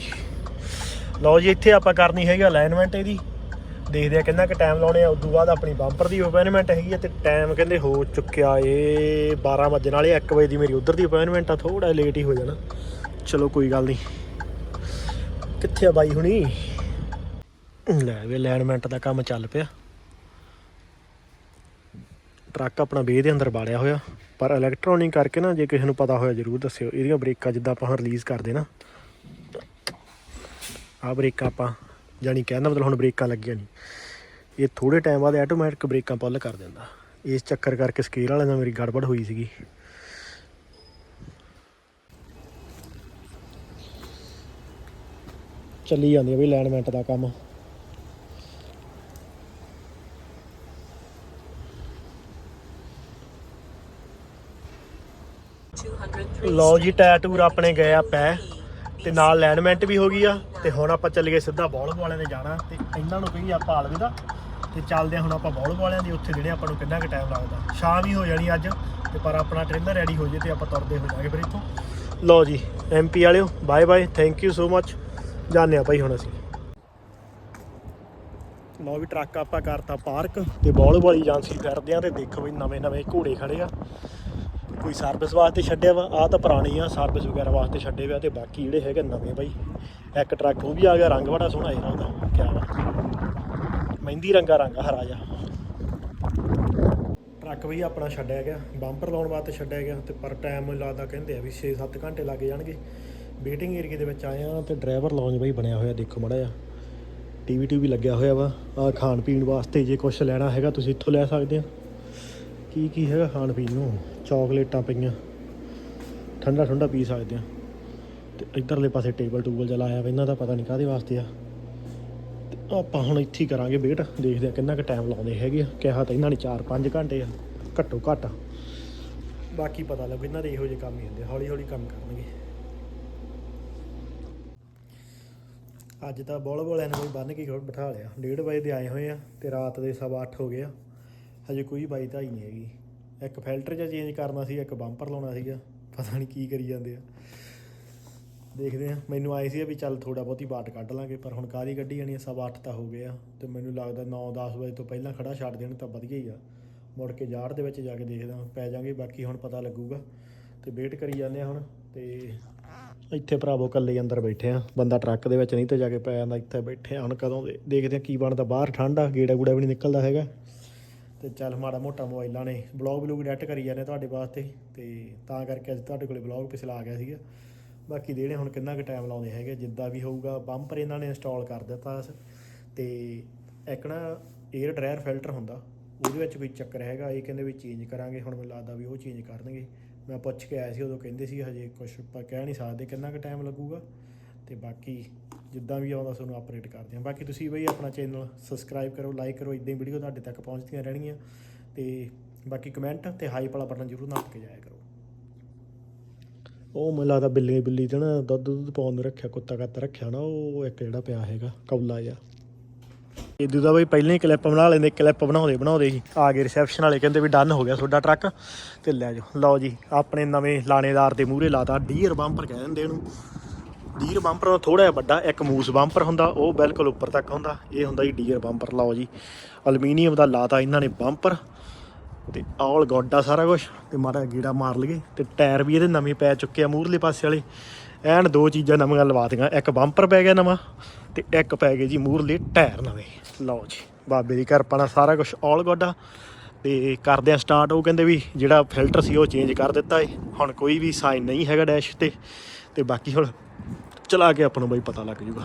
A: ਲਓ ਜੀ, ਇੱਥੇ ਆਪਾਂ ਕਰਨੀ ਹੈਗੀ ਅਲਾਈਨਮੈਂਟ ਇਹਦੀ। ਦੇਖਦੇ ਆ ਕਿੰਨਾ ਕੁ ਟਾਈਮ ਲਾਉਣੇ ਆ। ਉਦੋਂ ਬਾਅਦ ਆਪਣੀ ਬੰਪਰ ਦੀ ਅਪਾਇੰਟਮੈਂਟ ਹੈਗੀ ਆ ਤੇ ਟਾਈਮ ਕਹਿੰਦੇ ਹੋ ਚੁੱਕਿਆ ਏ। 12 ਵਜੇ ਨਾਲੇ 1 ਵਜੇ ਦੀ ਮੇਰੀ ਉਧਰ ਦੀ ਅਪਾਇੰਟਮੈਂਟ ਆ ਥੋੜਾ ਲੇਟ ਹੀ ਹੋ ਜਾਣਾ। ਚਲੋ ਕੋਈ ਗੱਲ ਨਹੀਂ। ਕਿੱਥੇ ਆ ਬਾਈ ਹੁਣੀ? ਲੈ ਵੀ ਅਲਾਈਨਮੈਂਟ ਦਾ ਕੰਮ ਚੱਲ ਪਿਆ। ਟਰੱਕ ਆਪਣਾ ਬੇ ਦੇ ਅੰਦਰ ਬਾਲਿਆ ਹੋਇਆ, ਪਰ ਇਲੈਕਟ੍ਰੋਨਿਕ ਕਰਕੇ ਨਾ ਜੇ ਕਿਸੇ ਨੂੰ ਪਤਾ ਹੋਇਆ ਜਰੂਰ ਦੱਸਿਓ। ਇਹਦੀਆਂ ਬ੍ਰੇਕਾਂ ਜਿੱਦਾਂ ਆਪਾਂ ਰਿਲੀਜ਼ ਕਰਦੇ ਨਾ। ਆ ਬ੍ਰੇਕਾਂ ਆਪਾਂ ਜਾਨੀ ਕਹਿੰਦਾ ਮਤਲਬ ਹੁਣ ਬ੍ਰੇਕਾਂ ਲੱਗੀਆਂ ਨਹੀਂ। ਇਹ ਥੋੜੇ ਟਾਈਮ ਬਾਅਦ ਆਟੋਮੈਟਿਕ ਬ੍ਰੇਕਾਂ ਪੁੱਲ ਕਰ ਦਿੰਦਾ। ਇਸ ਚੱਕਰ ਕਰਕੇ ਸਕੇਲ ਵਾਲੇ ਨਾਲ ਮੇਰੀ ਗੜਬੜ ਹੋਈ ਸੀਗੀ। ਚੱਲੀ ਜਾਂਦੀ ਹੈ ਵੀ ਅਲਾਈਨਮੈਂਟ ਦਾ ਕੰਮ। ਲਓ ਜੀ ਟੈਟੂਰ ਆਪਣੇ ਗਏ ਆ ਪੈ। ਤੇ ਨਾਲ ਅਲਾਈਨਮੈਂਟ ਵੀ ਹੋ ਗਈ ਆ। ਤੇ ਹੁਣ ਆਪਾਂ ਚੱਲ ਗਏ ਸਿੱਧਾ ਬੌਲਬ ਵਾਲਿਆਂ ਦੇ ਜਾਣਾ। ਤੇ ਇਹਨਾਂ ਨੂੰ ਕਹੀ ਆਪਾਂ ਅਲਵਿਦਾ ਤੇ ਚੱਲਦੇ ਆ ਹੁਣ ਆਪਾਂ ਬੌਲਬ ਵਾਲਿਆਂ ਦੀ। ਉੱਥੇ ਜਿਹੜੇ ਆਪਾਂ ਨੂੰ ਕਿੰਨਾ ਕੁ ਟਾਈਮ ਲੱਗਦਾ। ਸ਼ਾਮ ਹੀ ਹੋ ਜਾਣੀ ਅੱਜ। ਤੇ ਪਰ ਆਪਣਾ ਟ੍ਰੇਨਰ ਰੈਡੀ ਹੋ ਜੇ ਤੇ ਆਪਾਂ ਤੁਰਦੇ ਹੋ ਜਾਾਂਗੇ ਫਿਰ ਇੱਥੋਂ। ਲਓ ਜੀ ਐਮਪੀ ਵਾਲਿਓ bye bye thank you so much ਜਾਣੇ ਆ ਭਾਈ ਹੁਣ ਅਸੀਂ। ਲਓ ਵੀ ਟਰੱਕ ਆਪਾਂ ਕਰਤਾ ਪਾਰਕ ਤੇ ਬੌਲਬ ਵਾਲੀ ਏਜੰਸੀ ਫਿਰਦੇ ਆ ਤੇ ਦੇਖੋ ਵੀ ਨਵੇਂ ਨਵੇਂ ਘੋੜੇ ਖੜੇ ਆ। ਕੋਈ ਸਰਵਿਸ ਵਾਸਤੇ ਛੱਡਿਆ ਵਾ ਆ ਤਾਂ ਪੁਰਾਣੀ ਆ ਸਰਵਿਸ ਵਗੈਰਾ ਵਾਸਤੇ ਛੱਡੇ ਵਾ ਤੇ ਬਾਕੀ ਜਿਹੜੇ ਹੈਗੇ ਨਵੇਂ ਬਾਈ। ਇੱਕ ਟਰੱਕ ਉਹ ਵੀ ਆ ਗਿਆ, ਰੰਗ ਬੜਾ ਸੋਹਣਾ ਇਹਦਾ ਦਾ ਕਿਆ ਵਾ। ਮਹਿੰਦੀ ਰੰਗਾ ਰੰਗ ਹਰਾ ਜਾ ਟਰੱਕ ਵੀ ਆਪਣਾ ਛੱਡਿਆ ਗਿਆ ਬੰਪਰ ਲਾਉਣ ਵਾਸਤੇ ਛੱਡਿਆ ਗਿਆ ਤੇ ਪਰ ਟਾਈਮ ਲੱਗਦਾ ਕਹਿੰਦੇ ਆ ਵੀ 6-7 ਘੰਟੇ ਲੱਗ ਜਾਣਗੇ। ਵੇਟਿੰਗ ਏਰੀਆ ਦੇ ਵਿੱਚ ਆਏ ਆ ਤੇ ਡਰਾਈਵਰ ਲੌਂਜ ਬਈ ਬਣਿਆ ਹੋਇਆ, ਦੇਖੋ ਮੜਾ ਜਾ ਟੀਵੀ ਟੀਵੀ ਲੱਗਿਆ ਹੋਇਆ ਵਾ ਆ ਖਾਣ ਪੀਣ ਵਾਸਤੇ ਜੇ ਕੁਝ ਲੈਣਾ ਹੈਗਾ ਤੁਸੀਂ ਇੱਥੋਂ ਲੈ ਸਕਦੇ ਆ। ਕੀ ਕੀ ਹੈਗਾ ਖਾਣ ਪੀਣ ਨੂੰ? ਚਾਕਲੇਟਾਂ ਪਈਆਂ। ਠੰਡਾ ਠੰਡਾ ਪੀ ਸਕਦੇ ਆ। ਤੇ ਇਧਰਲੇ ਪਾਸੇ ਟੇਬਲ ਟੂਬਲ ਜਿਹਾ ਲਾਇਆ ਵਾ, ਇਹਨਾਂ ਦਾ ਪਤਾ ਨਹੀਂ ਕਾਹਦੇ ਵਾਸਤੇ ਆ। ਤੇ ਆਪਾਂ ਹੁਣ ਇੱਥੇ ਹੀ ਕਰਾਂਗੇ ਵੇਟ, ਦੇਖਦੇ ਆ ਕਿੰਨਾ ਕੁ ਟਾਈਮ ਲਾਉਂਦੇ ਹੈਗੇ ਆ। ਕਿਹਾ ਤਾਂ ਇਹਨਾਂ ਨੇ 4-5 ਘੰਟੇ ਆ, ਘੱਟੋ ਘੱਟ। ਬਾਕੀ ਪਤਾ ਲੱਗੂ, ਇਹਨਾਂ ਦੇ ਇਹੋ ਜਿਹੇ ਕੰਮ ਹੀ ਹੁੰਦੇ ਹੌਲੀ ਹੌਲੀ ਕੰਮ ਕਰਨਗੇ। ਅੱਜ ਤਾਂ ਬੋਲ ਬੋਲਿਆਂ ਨੇ ਕੋਈ ਬੰਨ ਕੇ ਬਿਠਾ ਲਿਆ। 1:30 ਵਜੇ ਦੇ ਆਏ ਹੋਏ ਆ ਤੇ ਰਾਤ ਦੇ 8:30 ਹੋ ਗਏ ਆ। ਹਜੇ ਕੋਈ ਬਾਈ ਧਾਈ ਨਹੀਂ ਹੈਗੀ। ਇੱਕ ਫਿਲਟਰ ਜਿਹਾ ਚੇਂਜ ਕਰਨਾ ਸੀ, ਇੱਕ ਬੰਪਰ ਲਾਉਣਾ ਸੀਗਾ। ਪਤਾ ਨਹੀਂ ਕੀ ਕਰੀ ਜਾਂਦੇ ਆ। ਦੇਖਦੇ ਆ ਮੈਨੂੰ ਆਏ ਸੀ ਵੀ ਚੱਲ ਥੋੜਾ ਬਹੁਤੀ ਬਾਟ ਕੱਢ ਲਾਂਗੇ, ਪਰ ਹੁਣ ਕਾਹਦੀ ਕੱਢੀ ਜਾਣੀ ਸਵਾ ਅੱਠ ਤਾਂ ਹੋ ਗਏ ਆ ਤੇ ਮੈਨੂੰ ਲੱਗਦਾ 9-10 ਵਜੇ ਤੋਂ ਪਹਿਲਾਂ ਖੜਾ ਛੱਡ ਦੇਣ ਤਾਂ ਵਧੀਆ ਹੀ ਆ। ਮੁੜ ਕੇ ਜਾੜ ਦੇ ਵਿੱਚ ਜਾ ਕੇ ਦੇਖਦਾ ਪੈ ਜਾਾਂਗੇ, ਬਾਕੀ ਹੁਣ ਪਤਾ ਲੱਗੂਗਾ। ਤੇ ਵੇਟ ਕਰੀ ਜਾਂਦੇ ਆ ਹੁਣ। ਤੇ ਇੱਥੇ ਭਰਾਵੋ ਇਕੱਲੇ ਅੰਦਰ ਬੈਠੇ ਆ ਬੰਦਾ ਟਰੱਕ ਦੇ ਵਿੱਚ ਨਹੀਂ ਤੇ ਜਾ ਕੇ ਪੈ ਜਾਂਦਾ। ਇੱਥੇ ਬੈਠੇ ਆ ਹੁਣ ਕਦੋਂ ਦੇ ਦੇਖਦੇ ਆ ਕੀ ਬਣਦਾ। ਬਾਹਰ ਠੰਡ ਆ ਗੇੜਾ ਗੂੜਾ ਵੀ ਨਹੀਂ ਨਿਕਲਦਾ ਹੈਗਾ। ਤੇ ਚੱਲ ਮਾੜਾ ਮੋਟਾ ਮੋਬਾਈਲਾਂ ਨੇ ਬਲੌਗ ਬਲੂਗ ਐਡਿਟ ਕਰੀ ਜਾਂਦੇ ਤੁਹਾਡੇ ਵਾਸਤੇ ਤੇ ਤਾਂ ਕਰਕੇ ਅੱਜ ਤੁਹਾਡੇ ਕੋਲੇ ਬਲੌਗ ਪਿਛਲਾ ਆ ਗਿਆ ਸੀਗਾ। ਬਾਕੀ ਦੇਣੇ ਹੁਣ ਕਿੰਨਾ ਕੁ ਟਾਈਮ ਲਾਉਂਦੇ ਹੈਗੇ, ਜਿੱਦਾਂ ਵੀ ਹੋਊਗਾ ਬੰਪਰ ਇਹਨਾਂ ਨੇ ਇੰਸਟਾਲ ਕਰ ਦਿੱਤਾ ਸ- ਤੇ ਇੱਕ ਨਾ 에ਅਰ ਡਰਾਇਰ ਫਿਲਟਰ ਹੁੰਦਾ, ਉਹਦੇ ਵਿੱਚ ਕੋਈ ਚੱਕਰ ਹੈਗਾ, ਇਹ ਕਹਿੰਦੇ ਵੀ ਚੇਂਜ ਕਰਾਂਗੇ, ਹੁਣ ਮੈਨੂੰ ਲੱਗਦਾ ਵੀ ਉਹ ਚੇਂਜ ਕਰਨਗੇ। ਮੈਂ ਪੁੱਛ ਕੇ ਆਇਆ ਸੀ, ਉਦੋਂ ਕਹਿੰਦੇ ਸੀ ਹਜੇ ਕੁਝ ਆਪਾਂ ਕਹਿ ਨਹੀਂ ਸਕਦੇ ਕਿੰਨਾ ਕੁ ਟਾਈਮ ਲੱਗੂਗਾ। ਤੇ ਬਾਕੀ ਜਿੱਦਾਂ ਵੀ ਆਉਂਦਾ, ਤੁਹਾਨੂੰ ਅਪਡੇਟ ਕਰਦੇ ਹਾਂ। ਬਾਕੀ ਤੁਸੀਂ ਬਈ ਆਪਣਾ ਚੈਨਲ ਸਬਸਕ੍ਰਾਈਬ ਕਰੋ ਲਾਈਕ ਕਰੋ ਇਦਾਂ ਹੀ ਵੀਡੀਓ ਤੁਹਾਡੇ ਤੱਕ ਪਹੁੰਚਦੀਆਂ ਰਹਿਣਗੀਆਂ। ਤੇ ਬਾਕੀ ਕਮੈਂਟ ਤੇ ਹਾਈਪ ਵਾਲਾ ਬਟਨ ਜ਼ਰੂਰ ਨੱਪ ਕੇ ਜਾਇਆ ਕਰੋ। ਉਹ ਮੈਨੂੰ ਲੱਗਦਾ ਬਿੱਲੀ ਬਿੱਲੀ ਤੇ ਨਾ ਦੁੱਧ ਦੁੱਧ ਪਾਉਣ ਨੂੰ ਰੱਖਿਆ, ਕੁੱਤਾ ਕੱਤ ਰੱਖਿਆ ਨਾ, ਉਹ ਇੱਕ ਜਿਹੜਾ ਪਿਆ ਹੈਗਾ, ਕੌਲਾ ਜਿਹਾ। ਇਦੋਂ ਦਾ ਬਈ ਪਹਿਲਾਂ ਹੀ ਕਲਿੱਪ ਬਣਾ ਲੈਂਦੇ ਕਲਿੱਪ ਬਣਾਉਂਦੇ ਬਣਾਉਂਦੇ ਜੀ ਆ ਗਏ ਰਿਸੈਪਸ਼ਨ ਵਾਲੇ, ਕਹਿੰਦੇ ਵੀ ਡਨ ਹੋ ਗਿਆ ਤੁਹਾਡਾ ਟਰੱਕ ਤੇ ਲੈ ਜਾਓ। ਲਓ ਜੀ, ਆਪਣੇ ਨਵੇਂ ਲਾਣੇਦਾਰ ਦੇ ਮੂਹਰੇ ਲਾਤਾ ਡੀਅਰ ਬੰਪਰ ਕਹਿ ਦਿੰਦੇ ਇਹਨੂੰ। ਡੀਅਰ ਬੰਪਰ ਥੋੜਾ ਜਿਹਾ ਵੱਡਾ, ਇੱਕ ਮੂਸ ਬੰਪਰ ਹੁੰਦਾ, ਉਹ ਬਿਲਕੁਲ ਉੱਪਰ ਤੱਕ ਹੁੰਦਾ। ਇਹ ਹੁੰਦਾ ਜੀ ਡੀਅਰ ਬੰਪਰ, ਲਓ ਜੀ। ਅਲਮੀਨੀਅਮ ਦਾ ਲਾਤਾ ਇਹਨਾਂ ਨੇ ਬੰਪਰ, ਤੇ ਆਲ ਗੁੱਡ ਆ ਸਾਰਾ ਕੁਝ ਤੇ ਮਾੜਾ ਜਿਹਾ ਗੀੜਾ ਮਾਰ ਲਈਏ, ਤੇ ਟਾਇਰ ਵੀ ਇਹਦੇ ਨਵੇਂ ਪੈ ਚੁੱਕੇ ਆ ਮੂਹਰਲੇ ਪਾਸੇ ਵਾਲੇ। ਐਨ ਦੋ ਚੀਜ਼ਾਂ ਨਵੀਆਂ ਲਵਾਤੀਆਂ ਇੱਕ ਬੰਪਰ ਪੈ ਗਿਆ ਨਵਾਂ, ਤੇ ਇੱਕ ਪੈ ਗਏ ਜੀ ਮੂਹਰਲੇ ਟਾਇਰ ਨਵੇਂ। ਲਓ ਜੀ, ਬਾਬੇ ਦੀ ਕਿਰਪਾ ਨਾਲ ਸਾਰਾ ਕੁਝ ਆਲ ਗੁੱਡ ਆ। ਤੇ ਕਰਦੇ ਆ ਸਟਾਰਟ ਉਹ ਕਹਿੰਦੇ ਵੀ ਜਿਹੜਾ ਫਿਲਟਰ ਸੀ ਉਹ ਚੇਂਜ ਕਰ ਦਿੱਤਾ ਏ। ਹੁਣ ਕੋਈ ਵੀ ਸਾਈਨ ਨਹੀਂ ਹੈਗਾ ਡੈਸ਼ ਤੇ ਤੇ ਬਾਕੀ ਹੁਣ ਚਲਾ ਕੇ ਆਪਾਂ ਨੂੰ ਬਾਈ ਪਤਾ ਲੱਗ ਜੂਗਾ।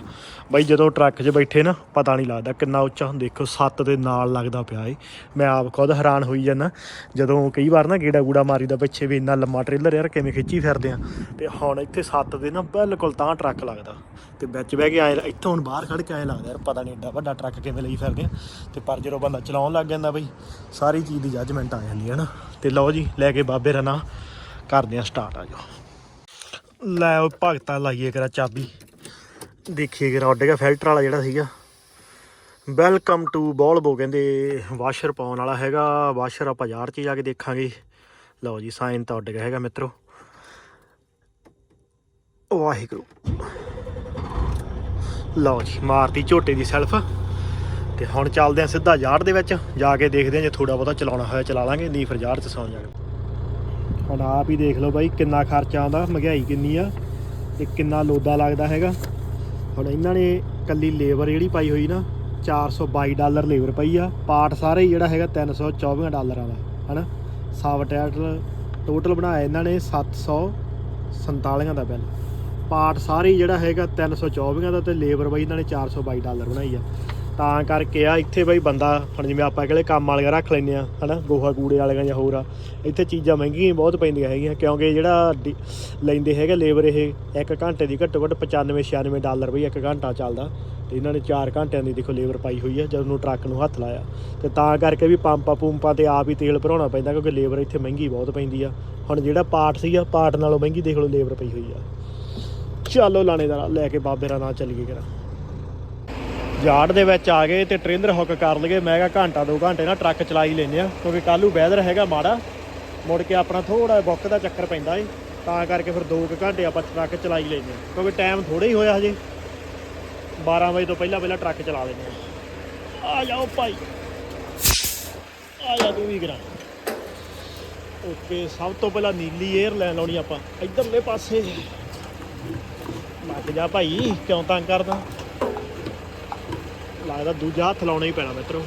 A: ਬਈ ਜਦੋਂ ਟਰੱਕ 'ਚ ਬੈਠੇ ਨਾ, ਪਤਾ ਨਹੀਂ ਲੱਗਦਾ ਕਿੰਨਾ ਉੱਚਾ। ਦੇਖੋ, ਸੱਤ ਦੇ ਨਾਲ ਲੱਗਦਾ ਪਿਆ ਏ। ਮੈਂ ਆਪ ਖੁਦ ਹੈਰਾਨ ਹੋਈ ਜਾਂਦਾ। ਜਦੋਂ ਕਈ ਵਾਰ ਨਾ ਗੇੜਾ ਗੂੜਾ ਮਾਰੀਦਾ ਪਿੱਛੇ ਵੀ ਇੰਨਾ ਲੰਮਾ ਟ੍ਰੇਲਰ ਯਾਰ ਕਿਵੇਂ ਖਿੱਚੀ ਫਿਰਦੇ ਆ। ਤੇ ਹੁਣ ਇੱਥੇ ਸੱਤ ਦੇ ਨਾ ਬਿਲਕੁਲ ਤਾਂ ਟਰੱਕ ਲੱਗਦਾ। ਤੇ ਵਿੱਚ ਬਹਿ ਕੇ ਆਏ ਇੱਥੋਂ ਹੁਣ ਬਾਹਰ ਖੜ ਕੇ ਆਏ ਲੱਗਦਾ ਯਾਰ ਪਤਾ ਨਹੀਂ ਏਡਾ ਵੱਡਾ ਟਰੱਕ ਕਿਵੇਂ ਲਈ ਫਿਰਦੇ ਆ। ਤੇ ਪਰ ਜਦੋਂ ਬੰਦਾ ਚਲਾਉਣ ਲੱਗ ਜਾਂਦਾ ਬਈ, ਸਾਰੀ ਚੀਜ਼ ਦੀ ਜੱਜਮੈਂਟ ਆ ਜਾਂਦੀ ਹੈ ਨਾ। ਤੇ ਲਓ ਜੀ, ਲੈ ਕੇ ਬਾਬੇ ਰਨਾ ਕਰਦੇ ਆ ਸਟਾਰਟ ਆ ਜਾਓ। ਲੈ ਉਹ ਭਗਤਾ ਲਾਈਏ ਕਰਾ ਚਾਬੀ। ਦੇਖੀਏ ਕਿ ਉੱਡ ਗਿਆ ਫਿਲਟਰ ਵਾਲਾ ਜਿਹੜਾ ਸੀਗਾ। ਵੈਲਕਮ ਟੂ ਬੋਲਬੋ ਕਹਿੰਦੇ ਵਾਸ਼ਰ ਪਾਉਣ ਵਾਲਾ ਹੈਗਾ ਵਾਸ਼ਰ ਆਪਾਂ ਯਾਰ 'ਚ ਜਾ ਕੇ ਦੇਖਾਂਗੇ। ਲਓ ਜੀ ਸਾਈਨ ਤਾਂ ਉੱਡ ਗਿਆ ਹੈਗਾ ਮਿੱਤਰੋ। ਵਾਹਿਗੁਰੂ। ਲਓ ਜੀ, ਮਾਰਤੀ ਝੋਟੇ ਦੀ ਸੈਲਫ ਤੇ ਹੁਣ ਚੱਲਦੇ ਆ ਸਿੱਧਾ ਯਾਰ ਦੇ ਵਿੱਚ, ਜਾ ਕੇ ਦੇਖਦੇ ਆ ਜੇ ਥੋੜਾ ਬਹੁਤਾ ਚਲਾਉਣਾ ਹੋਇਆ, ਚਲਾ ਲਾਂਗੇ, ਨਹੀਂ ਫਿਰ ਯਾਰ 'ਚ ਸੌਂ ਜਾਣਾ ਹੁਣ ਆਪ ਹੀ ਦੇਖ ਲਓ ਬਾਈ ਕਿੰਨਾ ਖਰਚਾ ਆਉਂਦਾ, ਮਹਿੰਗਾਈ ਕਿੰਨੀ ਆ ਤੇ ਕਿੰਨਾ ਲੋਦਾ ਲੱਗਦਾ ਹੈਗਾ। ਹੁਣ ਇਹਨਾਂ ਨੇ ਕੱਲੀ ਲੇਬਰ ਜਿਹੜੀ ਪਾਈ ਹੋਈ ਨਾ 422 ਡਾਲਰ ਲੇਬਰ ਪਈ ਆ। ਪਾਰਟ ਸਾਰੇ ਹੀ ਜਿਹੜਾ ਹੈਗਾ 324 ਡਾਲਰਾਂ ਦਾ, ਹਨਾ? ਸਬ ਟੋਟਲ ਟੋਟਲ ਬਣਾਇਆ ਇਹਨਾਂ ਨੇ 747 ਦਾ ਬਿੱਲ ਪਾਰਟ ਸਾਰੇ ਹੀ ਜਿਹੜਾ ਹੈਗਾ 324 ਦਾ ਤੇ ਲੇਬਰ ਬਾਈ ਇਹਨਾਂ ਨੇ 422 ਡਾਲਰ ਬਣਾਈ ਆ। ਤਾਂ ਕਰਕੇ ਆ, ਇੱਥੇ ਬਈ ਬੰਦਾ, ਹੁਣ ਜਿਵੇਂ ਆਪਾਂ ਕਹਿੰਦੇ ਕੰਮ ਵਾਲੀਆਂ ਰੱਖ ਲੈਂਦੇ ਆ, ਹਨਾ, ਗੋਹਾ ਕੂੜੇ ਵਾਲੀਆਂ ਜਾਂ ਹੋਰ ਆ, ਇੱਥੇ ਚੀਜ਼ਾਂ ਮਹਿੰਗੀਆਂ ਬਹੁਤ ਪੈਂਦੀਆਂ ਹੈਗੀਆਂ, ਕਿਉਂਕਿ ਜਿਹੜਾ ਡੀ- ਲੈਂਦੇ ਹੈਗੇ ਲੇਬਰ ਇਹ ਇੱਕ ਘੰਟੇ ਦੀ ਘੱਟੋ ਘੱਟ 95 96 ਡਾਲਰ ਬਈ ਇੱਕ ਘੰਟਾ ਚੱਲਦਾ, ਤੇ ਇਹਨਾਂ ਨੇ 4 ਘੰਟਿਆਂ ਦੀ ਦੇਖੋ ਲੇਬਰ ਪਾਈ ਹੋਈ ਆ, ਜਦੋਂ ਨੂੰ ਟਰੱਕ ਨੂੰ ਹੱਥ ਲਾਇਆ, ਤੇ ਤਾਂ ਕਰਕੇ ਵੀ ਪੰਪਾਂ ਪੂੰਪਾਂ ਤੇ ਆਪ ਹੀ ਤੇਲ ਭਰਾਉਣਾ ਪੈਂਦਾ, ਕਿਉਂਕਿ ਲੇਬਰ ਇੱਥੇ ਮਹਿੰਗੀ ਬਹੁਤ ਪੈਂਦੀ ਆ, ਹੁਣ ਜਿਹੜਾ ਪਾਰਟ ਸੀਗਾ ਪਾਰਟ ਨਾਲੋਂ ਮਹਿੰਗੀ ਦੇਖ ਲਓ ਲੇਬਰ ਪਈ ਹੋਈ ਆ। ਚਲੋ ਲਾਣੇਦਾਰ, ਲੈ ਕੇ ਬਾਬੇ ਦਾ ਨਾਂ ਚੱਲੀਏ ਕਰਾਂ ਯਾਰਡ ਦੇ ਵਿੱਚ ਆ ਗਏ ਤੇ ਟ੍ਰੇਲਰ ਹੁੱਕ ਕਰ ਲਗੇ ਮੈਂ ਕਿਹਾ ਘੰਟਾ ਦੋ ਘੰਟੇ ਨਾ ਟਰੱਕ ਚਲਾਈ ਲੈਨੇ ਆ ਕਿਉਂਕਿ ਕੱਲੂ ਵੈਦਰ ਹੈਗਾ ਮਾੜਾ। ਮੁੜ ਕੇ ਆਪਣਾ ਥੋੜਾ ਬੁੱਕ ਦਾ ਚੱਕਰ ਪੈਂਦਾ ਏ, ਤਾਂ ਕਰਕੇ ਫਿਰ 2 ਘੰਟੇ ਆਪਾਂ ਟਰੱਕ ਚਲਾਈ ਲੈਨੇ ਆ ਕਿਉਂਕਿ ਟਾਈਮ ਥੋੜਾ ਹੀ ਹੋਇਆ ਹਜੇ। 12 ਵਜੇ ਤੋਂ ਪਹਿਲਾਂ ਪਹਿਲਾਂ ਟਰੱਕ ਚਲਾ ਲੈਨੇ ਆ ਆ ਜਾਓ ਭਾਈ। ਆ ਜਾ ਤੂੰ ਵੀ ਕਰਾਂ। ਓਕੇ, ਸਭ ਤੋਂ ਪਹਿਲਾਂ ਨੀਲੀ 에ਅਰ ਲੈਣ ਲਾਉਣੀ ਆਪਾਂ। ਇਧਰਲੇ ਪਾਸੇ। ਲੱਗ ਜਾ ਭਾਈ, ਕਿਉਂ ਤੰਗ ਕਰਦਾ? ਲੱਗਦਾ ਦੂਜਾ ਹੱਥ ਲਾਉਣਾ ਹੀ ਪੈਣਾ ਮਿੱਤਰੋ।